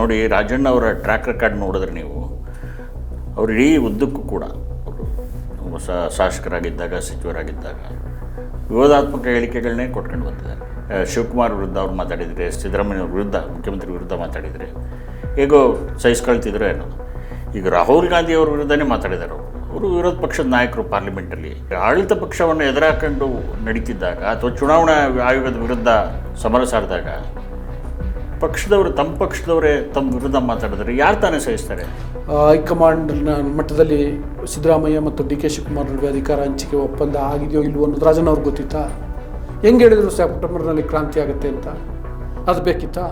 ನೋಡಿ ರಾಜಣ್ಣ ಅವರ track record ನೋಡಿದ್ರೆ ನೀವು, ಅವರು ಇಡೀ ಉದ್ದಕ್ಕೂ ಕೂಡ ಅವರು ಹೊಸ ಶಾಸಕರಾಗಿದ್ದಾಗ, ಸಚಿವರಾಗಿದ್ದಾಗ ವಿವಾದಾತ್ಮಕ ಹೇಳಿಕೆಗಳನ್ನೇ ಕೊಟ್ಕೊಂಡು ಬಂದಿದ್ದಾರೆ. ಶಿವಕುಮಾರ್ ವಿರುದ್ಧ ಅವ್ರು ಮಾತಾಡಿದರೆ, ಸಿದ್ದರಾಮಯ್ಯ ಅವ್ರ ವಿರುದ್ಧ, ಮುಖ್ಯಮಂತ್ರಿ ವಿರುದ್ಧ ಮಾತಾಡಿದರೆ ಹೇಗೋ ಸಹಿಸ್ಕೊಳ್ತಿದ್ರು ಏನೋ. ಈಗ ರಾಹುಲ್ ಗಾಂಧಿ ಅವ್ರ ವಿರುದ್ಧನೇ ಮಾತಾಡಿದ್ದಾರೆ ಅವರು. ಅವರು ವಿರೋಧ ಪಕ್ಷದ ನಾಯಕರು ಪಾರ್ಲಿಮೆಂಟಲ್ಲಿ. ಆಡಳಿತ ಪಕ್ಷವನ್ನು ಎದುರಾಕೊಂಡು ನಡೀತಿದ್ದಾಗ ಅಥವಾ ಚುನಾವಣಾ ಆಯೋಗದ ವಿರುದ್ಧ ಸಮರ ಸಾರಿದಾಗ ಪಕ್ಷದವರು ತಮ್ಮ ಪಕ್ಷದವರೇ ತಮ್ಮ ವಿರುದ್ಧ ಮಾತಾಡಿದ್ರೆ ಯಾರು ತಾನೇ ಸಹಿಸ್ತಾರೆ? ಹೈಕಮಾಂಡ್ ಹೈಕಮಾಂಡ್ನ ಮಟ್ಟದಲ್ಲಿ ಸಿದ್ದರಾಮಯ್ಯ ಮತ್ತು ಡಿ ಕೆ ಶಿವಕುಮಾರ್ ನಡುವೆ ಅಧಿಕಾರ ಹಂಚಿಕೆ ಒಪ್ಪಂದ ಆಗಿದೆಯೋ ಇಲ್ಲವೋ ಅನ್ನೋದು ರಾಜನ್ ಅವ್ರಿಗೆ ಗೊತ್ತಿತ್ತಾ? ಹೆಂಗೆ ಹೇಳಿದ್ರು ಸೆಪ್ಟೆಂಬರ್ನಲ್ಲಿ ಕ್ರಾಂತಿ ಆಗುತ್ತೆ ಅಂತ? ಅದು ಬೇಕಿತ್ತಾ?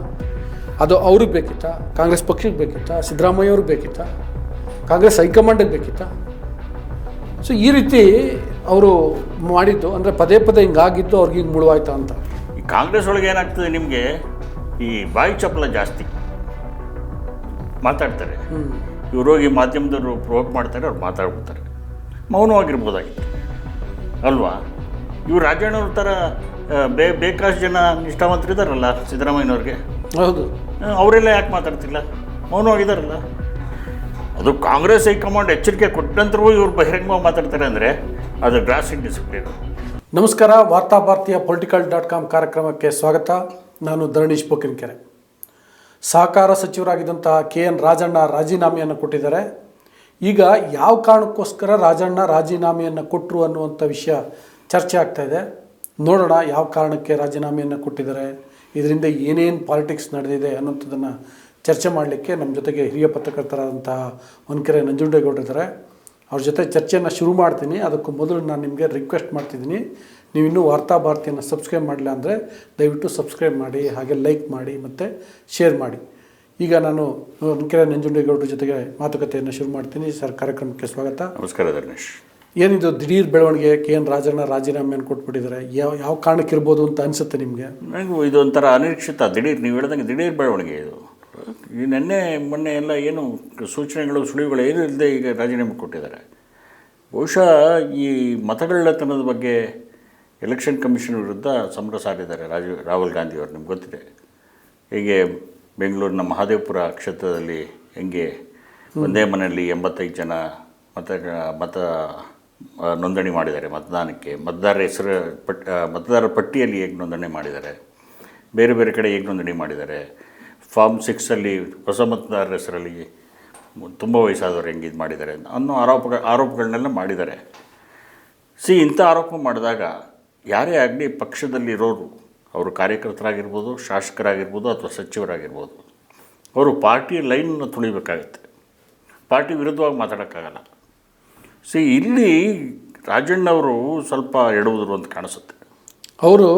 ಅದು ಅವ್ರಿಗೆ ಬೇಕಿತ್ತಾ? ಕಾಂಗ್ರೆಸ್ ಪಕ್ಷಕ್ಕೆ ಬೇಕಿತ್ತಾ? ಸಿದ್ದರಾಮಯ್ಯ ಅವ್ರಿಗೆ ಬೇಕಿತ್ತಾ? ಕಾಂಗ್ರೆಸ್ ಹೈಕಮಾಂಡಿಗೆ ಬೇಕಿತ್ತಾ? ಸೊ ಈ ರೀತಿ ಅವರು ಮಾಡಿದ್ದು ಅಂದರೆ ಪದೇ ಪದೇ ಹಿಂಗಾಗಿದ್ದು ಅವ್ರಿಗೆ ಹಿಂಗೆ ಮುಳುವಾಯ್ತಾ ಅಂತ. ಈ ಕಾಂಗ್ರೆಸ್ ಒಳಗೆ ಏನಾಗ್ತದೆ ನಿಮಗೆ? ಈ ಬಾಯಿ ಚಪ್ಪಲ ಜಾಸ್ತಿ ಮಾತಾಡ್ತಾರೆ. ಹ್ಞೂ ಇವ್ರು ಹೋಗಿ ಮಾಧ್ಯಮದವರು ಪ್ರವೋಕ್ ಮಾಡ್ತಾರೆ ಅವ್ರು ಮಾತಾಡ್ಬಿಡ್ತಾರೆ. ಮೌನವಾಗಿರ್ಬೋದಾಗಿತ್ತು. ಅಲ್ವಾ? ಇವ್ರು ರಾಜಣ್ಣವ್ರ ಥರ ಬೇ ಬೇಕಾಷ್ಟು ಜನ ನಿಷ್ಠಾವಂತರಿದ್ದಾರಲ್ಲ ಸಿದ್ದರಾಮಯ್ಯನವ್ರಿಗೆ? ಹೌದು. ಅವರೆಲ್ಲ ಯಾಕೆ ಮಾತಾಡ್ತಿಲ್ಲ? ಮೌನವಾಗಿದ್ದಾರಲ್ಲ ಅದು ಕಾಂಗ್ರೆಸ್ ಹೈಕಮಾಂಡ್ ಎಚ್ಚರಿಕೆ ಕೊಟ್ಟ ನಂತರವೂ ಇವ್ರು ಬಹಿರಂಗವಾಗಿ ಮಾತಾಡ್ತಾರೆ ಅಂದರೆ ಅದು ಗ್ರಾಸಿಂಗ್ ಡಿಸಿಪ್ಲಿನ್ ನಮಸ್ಕಾರ ವಾರ್ತಾ ಭಾರತೀಯ ಪೊಲಿಟಿಕಲ್ ಡಾಟ್ ಕಾಮ್ ಕಾರ್ಯಕ್ರಮಕ್ಕೆ ಸ್ವಾಗತ. ನಾನು ಧರಣೀಶ್ ಬೊಕ್ಕಿನಕೆರೆ ಸಹಕಾರ ಸಚಿವರಾಗಿದ್ದಂತಹ ಕೆ ಎನ್ ರಾಜಣ್ಣ ರಾಜೀನಾಮೆಯನ್ನು ಕೊಟ್ಟಿದ್ದಾರೆ. ಈಗ ಯಾವ ಕಾರಣಕ್ಕೋಸ್ಕರ ರಾಜಣ್ಣ ರಾಜೀನಾಮೆಯನ್ನು ಕೊಟ್ಟರು ಅನ್ನುವಂಥ ವಿಷಯ ಚರ್ಚೆ ಆಗ್ತಾ ಇದೆ. ನೋಡೋಣ ಯಾವ ಕಾರಣಕ್ಕೆ ರಾಜೀನಾಮೆಯನ್ನು ಕೊಟ್ಟಿದ್ದಾರೆ. ಇದರಿಂದ ಏನೇನು ಪಾಲಿಟಿಕ್ಸ್ ನಡೆದಿದೆ ಅನ್ನೋಂಥದ್ದನ್ನು ಚರ್ಚೆ ಮಾಡಲಿಕ್ಕೆ ನಮ್ಮ ಜೊತೆಗೆ ಹಿರಿಯ ಪತ್ರಕರ್ತರಾದಂತಹ ಹೊನ್ಕೆರೆ ನಂಜುಂಡೇಗೌಡರಿದ್ದಾರೆ. ಅವ್ರ ಜೊತೆ ಚರ್ಚೆಯನ್ನು ಶುರು ಮಾಡ್ತೀನಿ. ಅದಕ್ಕೂ ಮೊದಲು ನಾನು ನಿಮಗೆ ರಿಕ್ವೆಸ್ಟ್ ಮಾಡ್ತಿದ್ದೀನಿ. ನೀವು ಇನ್ನೂ ವಾರ್ತಾ ಭಾರತಿಯನ್ನು ಸಬ್ಸ್ಕ್ರೈಬ್ ಮಾಡಿಲ್ಲ ಅಂದರೆ ದಯವಿಟ್ಟು ಸಬ್ಸ್ಕ್ರೈಬ್ ಮಾಡಿ ಹಾಗೆ ಲೈಕ್ ಮಾಡಿ ಮತ್ತು ಶೇರ್ ಮಾಡಿ. ಈಗ ನಾನು ಕೆರೆ ನಂಜುಂಡೇಗೌಡರ ಜೊತೆಗೆ ಮಾತುಕತೆಯನ್ನು ಶುರು ಮಾಡ್ತೀನಿ. ಸರ್ ಕಾರ್ಯಕ್ರಮಕ್ಕೆ ಸ್ವಾಗತ. ನಮಸ್ಕಾರ ಧರ್ಮೇಶ್. ಏನಿದು ದಿಢೀರ್ ಬೆಳವಣಿಗೆ ಕೆ ಎನ್ ರಾಜಣ್ಣ ರಾಜೀನಾಮೆಯನ್ನು ಕೊಟ್ಬಿಟ್ಟಿದ್ದಾರೆ? ಯಾವ ಯಾವ ಕಾರಣಕ್ಕಿರ್ಬೋದು ಅಂತ ಅನಿಸುತ್ತೆ ನಿಮಗೆ? ನನಗೂ ಇದೊಂಥರ ಅನಿರೀಕ್ಷಿತ ದಿಢೀರ್ ನೀವು ಹೇಳ್ದಂಗೆ ದಿಢೀರ್ ಬೆಳವಣಿಗೆ ಇದು. ಈ ನೆನ್ನೆ ಮೊನ್ನೆ ಎಲ್ಲ ಏನು ಸೂಚನೆಗಳು ಸುಳಿವುಗಳು ಏನೂ ಇಲ್ಲದೆ ಈಗ ರಾಜೀನಾಮೆ ಕೊಟ್ಟಿದ್ದಾರೆ. ಬಹುಶಃ ಈ ಮತಗಳ್ಳತನದ ಬಗ್ಗೆ ಎಲೆಕ್ಷನ್ ಕಮಿಷನ್ ವಿರುದ್ಧ ಸಮರ ಸಾರಿದ್ದಾರೆ ರಾಜೀವ್ ರಾಹುಲ್ ಗಾಂಧಿಯವರು ನಿಮ್ಗೆ ಗೊತ್ತಿದೆ. ಹೀಗೆ ಬೆಂಗಳೂರಿನ ಮಹಾದೇವಪುರ ಕ್ಷೇತ್ರದಲ್ಲಿ ಹೆಂಗೆ ಒಂದೇ ಮನೆಯಲ್ಲಿ ಎಂಬತ್ತೈದು ಜನ ಮತ ಮತ ನೋಂದಣಿ ಮಾಡಿದ್ದಾರೆ ಮತದಾನಕ್ಕೆ. ಮತದಾರರ ಹೆಸರು ಪಟ್ ಮತದಾರರ ಪಟ್ಟಿಯಲ್ಲಿ ಹೇಗೆ ನೋಂದಣಿ ಮಾಡಿದ್ದಾರೆ? ಬೇರೆ ಬೇರೆ ಕಡೆ ಹೇಗೆ ನೋಂದಣಿ ಮಾಡಿದ್ದಾರೆ? ಫಾರ್ಮ್ ಸಿಕ್ಸಲ್ಲಿ ಹೊಸ ಮತದಾರರ ಹೆಸರಲ್ಲಿ ತುಂಬ ವಯಸ್ಸಾದವರು ಹೆಂಗೆ ಇದು ಮಾಡಿದ್ದಾರೆ ಅನ್ನೋ ಆರೋಪ ಆರೋಪಗಳನ್ನೆಲ್ಲ ಮಾಡಿದ್ದಾರೆ. ಸಿ ಇಂಥ ಆರೋಪ ಮಾಡಿದಾಗ ಯಾರೇ ಆಗಲಿ ಪಕ್ಷದಲ್ಲಿರೋರು ಅವರು ಕಾರ್ಯಕರ್ತರಾಗಿರ್ಬೋದು ಶಾಸಕರಾಗಿರ್ಬೋದು ಅಥವಾ ಸಚಿವರಾಗಿರ್ಬೋದು ಅವರು ಪಾರ್ಟಿ ಲೈನನ್ನು ತುಳಿಬೇಕಾಗತ್ತೆ. ಪಾರ್ಟಿ ವಿರುದ್ಧವಾಗಿ ಮಾತಾಡೋಕ್ಕಾಗಲ್ಲ. ಸಿ ಇಲ್ಲಿ ರಾಜಣ್ಣವರು ಸ್ವಲ್ಪ ಎಡುವುದರು ಅಂತ ಕಾಣಿಸುತ್ತೆ. ಅವರು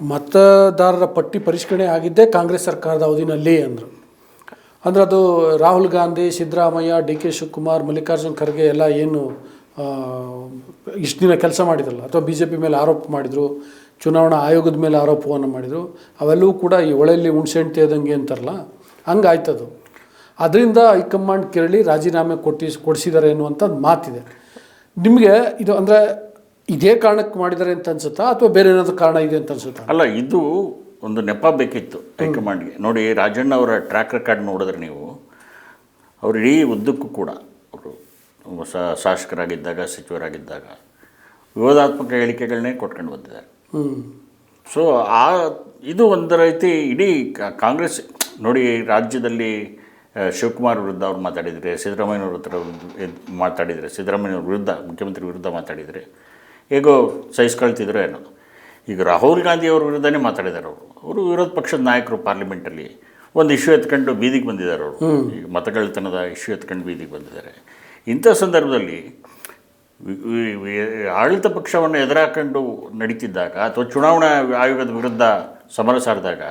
ಮತದಾರರ ಪಟ್ಟಿ ಪರಿಷ್ಕರಣೆ ಆಗಿದ್ದೇ ಕಾಂಗ್ರೆಸ್ ಸರ್ಕಾರದ ಅವಧಿನಲ್ಲಿ ಅಂದರು. ಅಂದರೆ ಅದು ರಾಹುಲ್ ಗಾಂಧಿ ಸಿದ್ದರಾಮಯ್ಯ ಡಿ ಕೆ ಶಿವಕುಮಾರ್ ಮಲ್ಲಿಕಾರ್ಜುನ್ ಖರ್ಗೆ ಎಲ್ಲ ಏನು ಇಷ್ಟು ದಿನ ಕೆಲಸ ಮಾಡಿದ್ರಲ್ಲ ಅಥವಾ ಬಿ ಜೆ ಪಿ ಮೇಲೆ ಆರೋಪ ಮಾಡಿದರು ಚುನಾವಣಾ ಆಯೋಗದ ಮೇಲೆ ಆರೋಪವನ್ನು ಮಾಡಿದರು ಅವೆಲ್ಲವೂ ಕೂಡ ಈ ಒಳೆಯಲ್ಲಿ ಹುಣ್ಸೆಹಣ್ಣು ಆದಂಗೆ ಅಂತಾರಲ್ಲ ಹಂಗಾಯ್ತದು. ಅದರಿಂದ ಹೈಕಮಾಂಡ್ ಕೇಳಿ ರಾಜೀನಾಮೆ ಕೊಟ್ಟಿ ಕೊಡಿಸಿದ್ದಾರೆ ಅನ್ನುವಂಥ ಮಾತಿದೆ. ನಿಮಗೆ ಇದು ಅಂದರೆ ಇದೇ ಕಾರಣಕ್ಕೆ ಮಾಡಿದ್ದಾರೆ ಅಂತ ಅನ್ಸುತ್ತಾ ಅಥವಾ ಬೇರೆ ಏನಾದರೂ ಕಾರಣ ಇದೆ ಅಂತ ಅನ್ಸುತ್ತಾ? ಅಲ್ಲ ಇದು ಒಂದು ನೆಪ ಬೇಕಿತ್ತು ಹೈಕಮಾಂಡ್ಗೆ. ನೋಡಿ ರಾಜಣ್ಣ ಅವರ ಟ್ರ್ಯಾಕ್ ರೆಕಾರ್ಡ್ ನೋಡಿದ್ರೆ ನೀವು ಅವರು ಇಡೀ ಉದ್ದಕ್ಕೂ ಕೂಡ ಅವರು ಶಾಸಕರಾಗಿದ್ದಾಗ ಸಚಿವರಾಗಿದ್ದಾಗ ವಿವಾದಾತ್ಮಕ ಹೇಳಿಕೆಗಳನ್ನೇ ಕೊಟ್ಕೊಂಡು ಬಂದಿದ್ದಾರೆ. ಸೊ ಆ ಇದು ಒಂದು ರೀತಿ ಇಡೀ ಕಾಂಗ್ರೆಸ್ ನೋಡಿ ರಾಜ್ಯದಲ್ಲಿ ಶಿವಕುಮಾರ್ ವಿರುದ್ಧ ಅವ್ರು ಮಾತಾಡಿದರೆ ಸಿದ್ದರಾಮಯ್ಯವ್ರ ಹತ್ರ ಮಾತಾಡಿದರೆ ಸಿದ್ದರಾಮಯ್ಯವ್ರ ವಿರುದ್ಧ ಮುಖ್ಯಮಂತ್ರಿ ವಿರುದ್ಧ ಮಾತಾಡಿದರೆ ಹೇಗೋ ಸಹಿಸ್ಕೊಳ್ತಿದ್ರು ಏನೋ. ಈಗ ರಾಹುಲ್ ಗಾಂಧಿ ಅವ್ರ ವಿರುದ್ಧನೇ ಮಾತಾಡಿದ್ದಾರೆ ಅವರು. ಅವರು ವಿರೋಧ ಪಕ್ಷದ ನಾಯಕರು ಪಾರ್ಲಿಮೆಂಟಲ್ಲಿ. ಒಂದು ಇಶ್ಯೂ ಎತ್ಕೊಂಡು ಬೀದಿಗೆ ಬಂದಿದ್ದಾರೆ ಅವರು. ಈಗ ಮತಗಳ್ತನದ ಇಶ್ಯೂ ಎತ್ಕೊಂಡು ಬೀದಿಗೆ ಬಂದಿದ್ದಾರೆ. ಇಂಥ ಸಂದರ್ಭದಲ್ಲಿ ಆಡಳಿತ ಪಕ್ಷವನ್ನು ಎದುರಾಕೊಂಡು ನಡೀತಿದ್ದಾಗ ಅಥವಾ ಚುನಾವಣಾ ಆಯೋಗದ ವಿರುದ್ಧ ಸಮರ ಸಾರಿದಾಗ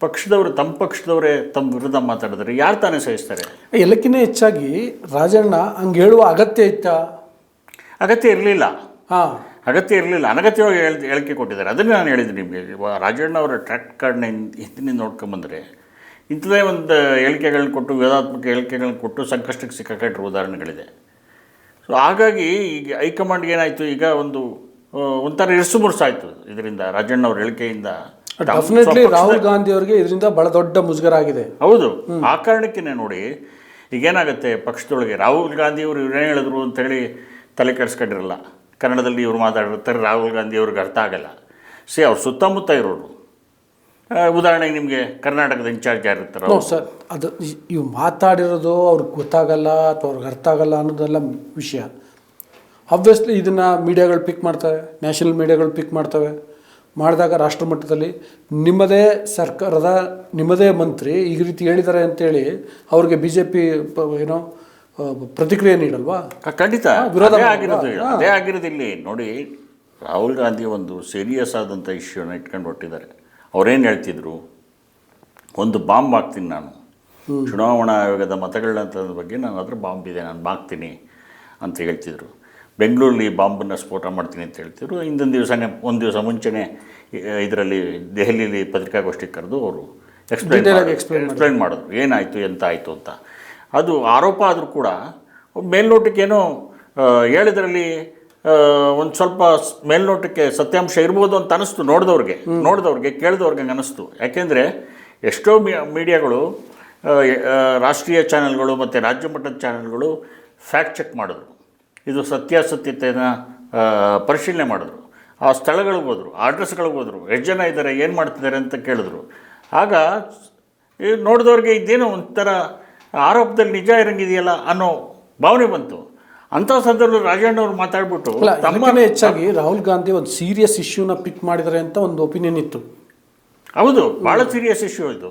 ಪಕ್ಷದವರು ತಮ್ಮ ಪಕ್ಷದವರೇ ತಮ್ಮ ವಿರುದ್ಧ ಮಾತಾಡಿದ್ರೆ ಯಾರು ತಾನೇ ಸಹಿಸ್ತಾರೆ? ಎಲ್ಲಕ್ಕಿಂತ ಹೆಚ್ಚಾಗಿ ರಾಜಣ್ಣ ಹಂಗೆ ಹೇಳುವ ಅಗತ್ಯ ಇತ್ತಾ? ಅಗತ್ಯ ಇರಲಿಲ್ಲ. ಹಾಂ. ಅಗತ್ಯ ಇರಲಿಲ್ಲ. ಅನಗತ್ಯವಾಗಿ ಹೇಳಿ ಹೇಳಿಕೆ ಕೊಟ್ಟಿದ್ದಾರೆ. ಅದನ್ನೇ ನಾನು ಹೇಳಿದ್ದೆ ನಿಮಗೆ. ರಾಜಣ್ಣ ಅವರ ಟ್ರ್ಯಾಕ್ ಕಾರ್ಡ್ನ ಹಿಂದಿನಿಂದ ನೋಡ್ಕೊಂಬಂದರೆ ಇಂಥದೇ ಒಂದು ಹೇಳಿಕೆಗಳನ್ನ ಕೊಟ್ಟು ವೇದಾತ್ಮಕ ಹೇಳಿಕೆಗಳನ್ನ ಕೊಟ್ಟು ಸಂಕಷ್ಟಕ್ಕೆ ಸಿಕ್ಕಾಕೊಂಡಿರೋ ಉದಾಹರಣೆಗಳಿದೆ. ಸೊ ಹಾಗಾಗಿ ಈಗ ಹೈಕಮಾಂಡ್ಗೆ ಏನಾಯಿತು? ಈಗ ಒಂದು ಒಂಥರ ಇರ್ಸು ಮುರ್ಸಾಯಿತು ಇದರಿಂದ ರಾಜಣ್ಣ ಅವ್ರ ಹೇಳಿಕೆಯಿಂದ. ಡೆಫಿನೆಟ್ಲಿ ರಾಹುಲ್ ಗಾಂಧಿ ಅವರಿಗೆ ಇದರಿಂದ ಬಹಳ ದೊಡ್ಡ ಮುಜುಗರ ಆಗಿದೆ ಹೌದು ಆ ಕಾರಣಕ್ಕೇ ನೋಡಿ ಈಗೇನಾಗುತ್ತೆ ಪಕ್ಷದೊಳಗೆ? ರಾಹುಲ್ ಗಾಂಧಿ ಅವರು ಇವ್ರೇನು ಹೇಳಿದ್ರು ಅಂತೇಳಿ ತಲೆ ಕೆಡಿಸ್ಕೊಂಡಿರಲ್ಲ. ಕನ್ನಡದಲ್ಲಿ ಇವರು ಮಾತಾಡಿರ್ತಾರೆ ರಾಹುಲ್ ಗಾಂಧಿ ಅವ್ರಿಗೆ ಅರ್ಥ ಆಗಲ್ಲ. ಸೇ ಅವ್ರ ಸುತ್ತಮುತ್ತ ಇರೋರು. ಉದಾಹರಣೆಗೆ ನಿಮಗೆ ಕರ್ನಾಟಕದ ಇನ್ಚಾರ್ಜ್ ಯಾರು ಇರ್ತಾರೋ ಸರ್ ಅದು ಇವ್ರು ಇವು ಮಾತಾಡಿರೋದು ಅವ್ರಿಗೆ ಗೊತ್ತಾಗಲ್ಲ ಅಥವಾ ಅವ್ರಿಗೆ ಅರ್ಥ ಆಗಲ್ಲ ಅನ್ನೋದೆಲ್ಲ ವಿಷಯ. ಆಬ್ವಿಯಸ್ಲಿ ಇದನ್ನು ಮೀಡಿಯಾಗಳು ಪಿಕ್ ಮಾಡ್ತವೆ ನ್ಯಾಷನಲ್ ಮೀಡಿಯಾಗಳು ಪಿಕ್ ಮಾಡ್ತವೆ. ಮಾಡಿದಾಗ ರಾಷ್ಟ್ರ ಮಟ್ಟದಲ್ಲಿ ನಿಮ್ಮದೇ ಸರ್ಕಾರದ ನಿಮ್ಮದೇ ಮಂತ್ರಿ ಈ ರೀತಿ ಹೇಳಿದ್ದಾರೆ ಅಂತೇಳಿ ಅವ್ರಿಗೆ ಬಿ ಜೆ ಪಿ ಏನೋ ಪ್ರತಿಕ್ರಿಯೆ ನೀಡಲ್ವಾ? ಖಂಡಿತ. ವಿರೋಧ? ಆಗಿರೋದು ಅದೇ ಆಗಿರೋದು ಇಲ್ಲಿ. ನೋಡಿ ರಾಹುಲ್ ಗಾಂಧಿ ಒಂದು ಸೀರಿಯಸ್ ಆದಂಥ ಇಶ್ಯೂನ ಇಟ್ಕೊಂಡು ಹೊಟ್ಟಿದ್ದಾರೆ ಅವ್ರೇನು ಹೇಳ್ತಿದ್ರು? ಒಂದು ಬಾಂಬ್ ಹಾಕ್ತೀನಿ ನಾನು. ಚುನಾವಣಾ ಆಯೋಗದ ಮತಗಳನ್ನ ಬಗ್ಗೆ ನಾನು ಅದ್ರ ಬಾಂಬ್ ಇದೆ ನಾನು ಹಾಕ್ತೀನಿ ಅಂತ ಹೇಳ್ತಿದ್ರು. ಬೆಂಗಳೂರಲ್ಲಿ ಬಾಂಬನ್ನು ಸ್ಫೋಟ ಮಾಡ್ತೀನಿ ಅಂತ ಹೇಳ್ತಿದ್ರು. ಹಿಂದಿನ ದಿವಸನೇ ಒಂದು ದಿವಸ ಮುಂಚೆನೇ ಇದರಲ್ಲಿ ದೆಹಲಿಯಲ್ಲಿ ಪತ್ರಿಕಾಗೋಷ್ಠಿ ಕರೆದು ಅವರು ಎಕ್ಸ್ಪ್ಲೈನ್ ಎಕ್ಸ್ಪ್ಲೈನ್ ಮಾಡಿದ್ರು. ಏನಾಯಿತು ಎಂತ ಆಯಿತು ಅಂತ. ಅದು ಆರೋಪ ಆದರೂ ಕೂಡ ಮೇಲ್ನೋಟಕ್ಕೇನೋ ಹೇಳಿದ್ರಲ್ಲಿ ಒಂದು ಸ್ವಲ್ಪ ಮೇಲ್ನೋಟಕ್ಕೆ ಸತ್ಯಾಂಶ ಇರ್ಬೋದು ಅಂತ ಅನಿಸ್ತು ನೋಡಿದವ್ರಿಗೆ. ನೋಡಿದವ್ರಿಗೆ ಕೇಳಿದವ್ರಿಗೆ ಹಂಗೆ ಅನಿಸ್ತು. ಯಾಕೆಂದರೆ ಎಷ್ಟೋ ಮೀ- ಮೀಡಿಯಾಗಳು ರಾಷ್ಟ್ರೀಯ ಚಾನೆಲ್ಗಳು ಮತ್ತು ರಾಜ್ಯ ಮಟ್ಟದ ಚಾನೆಲ್ಗಳು ಫ್ಯಾಕ್ಟ್ ಚೆಕ್ ಮಾಡಿದ್ರು. ಇದು ಸತ್ಯಾಸತ್ಯತೆಯನ್ನು ಪರಿಶೀಲನೆ ಮಾಡಿದ್ರು. ಆ ಸ್ಥಳಗಳಿಗೆ ಹೋದರು ಅಡ್ರೆಸ್ಗಳಿಗೆ ಹೋದರು. ಎಷ್ಟು ಜನ ಇದ್ದಾರೆ ಏನು ಮಾಡ್ತಿದ್ದಾರೆ ಅಂತ ಕೇಳಿದ್ರು. ಆಗ ಈ ನೋಡಿದವ್ರಿಗೆ ಇದೇನೋ ಒಂಥರ ಆರೋಪದಲ್ಲಿ ನಿಜ ಇರಂಗಿದೆಯಲ್ಲ ಅನ್ನೋ ಭಾವನೆ ಬಂತು. ಅಂಥ ಸಂದರ್ಭದಲ್ಲಿ ರಾಜಣ್ಣವ್ರು ಮಾತಾಡ್ಬಿಟ್ಟು ತಮ್ಮನೇ ಹೆಚ್ಚಾಗಿ ರಾಹುಲ್ ಗಾಂಧಿ ಒಂದು ಸೀರಿಯಸ್ ಇಶ್ಯೂನ ಪಿಕ್ ಮಾಡಿದ್ದಾರೆ ಅಂತ ಒಂದು ಒಪಿನಿಯನ್ ಇತ್ತು. ಹೌದು ಭಾಳ ಸೀರಿಯಸ್ ಇಶ್ಯೂ ಇದು.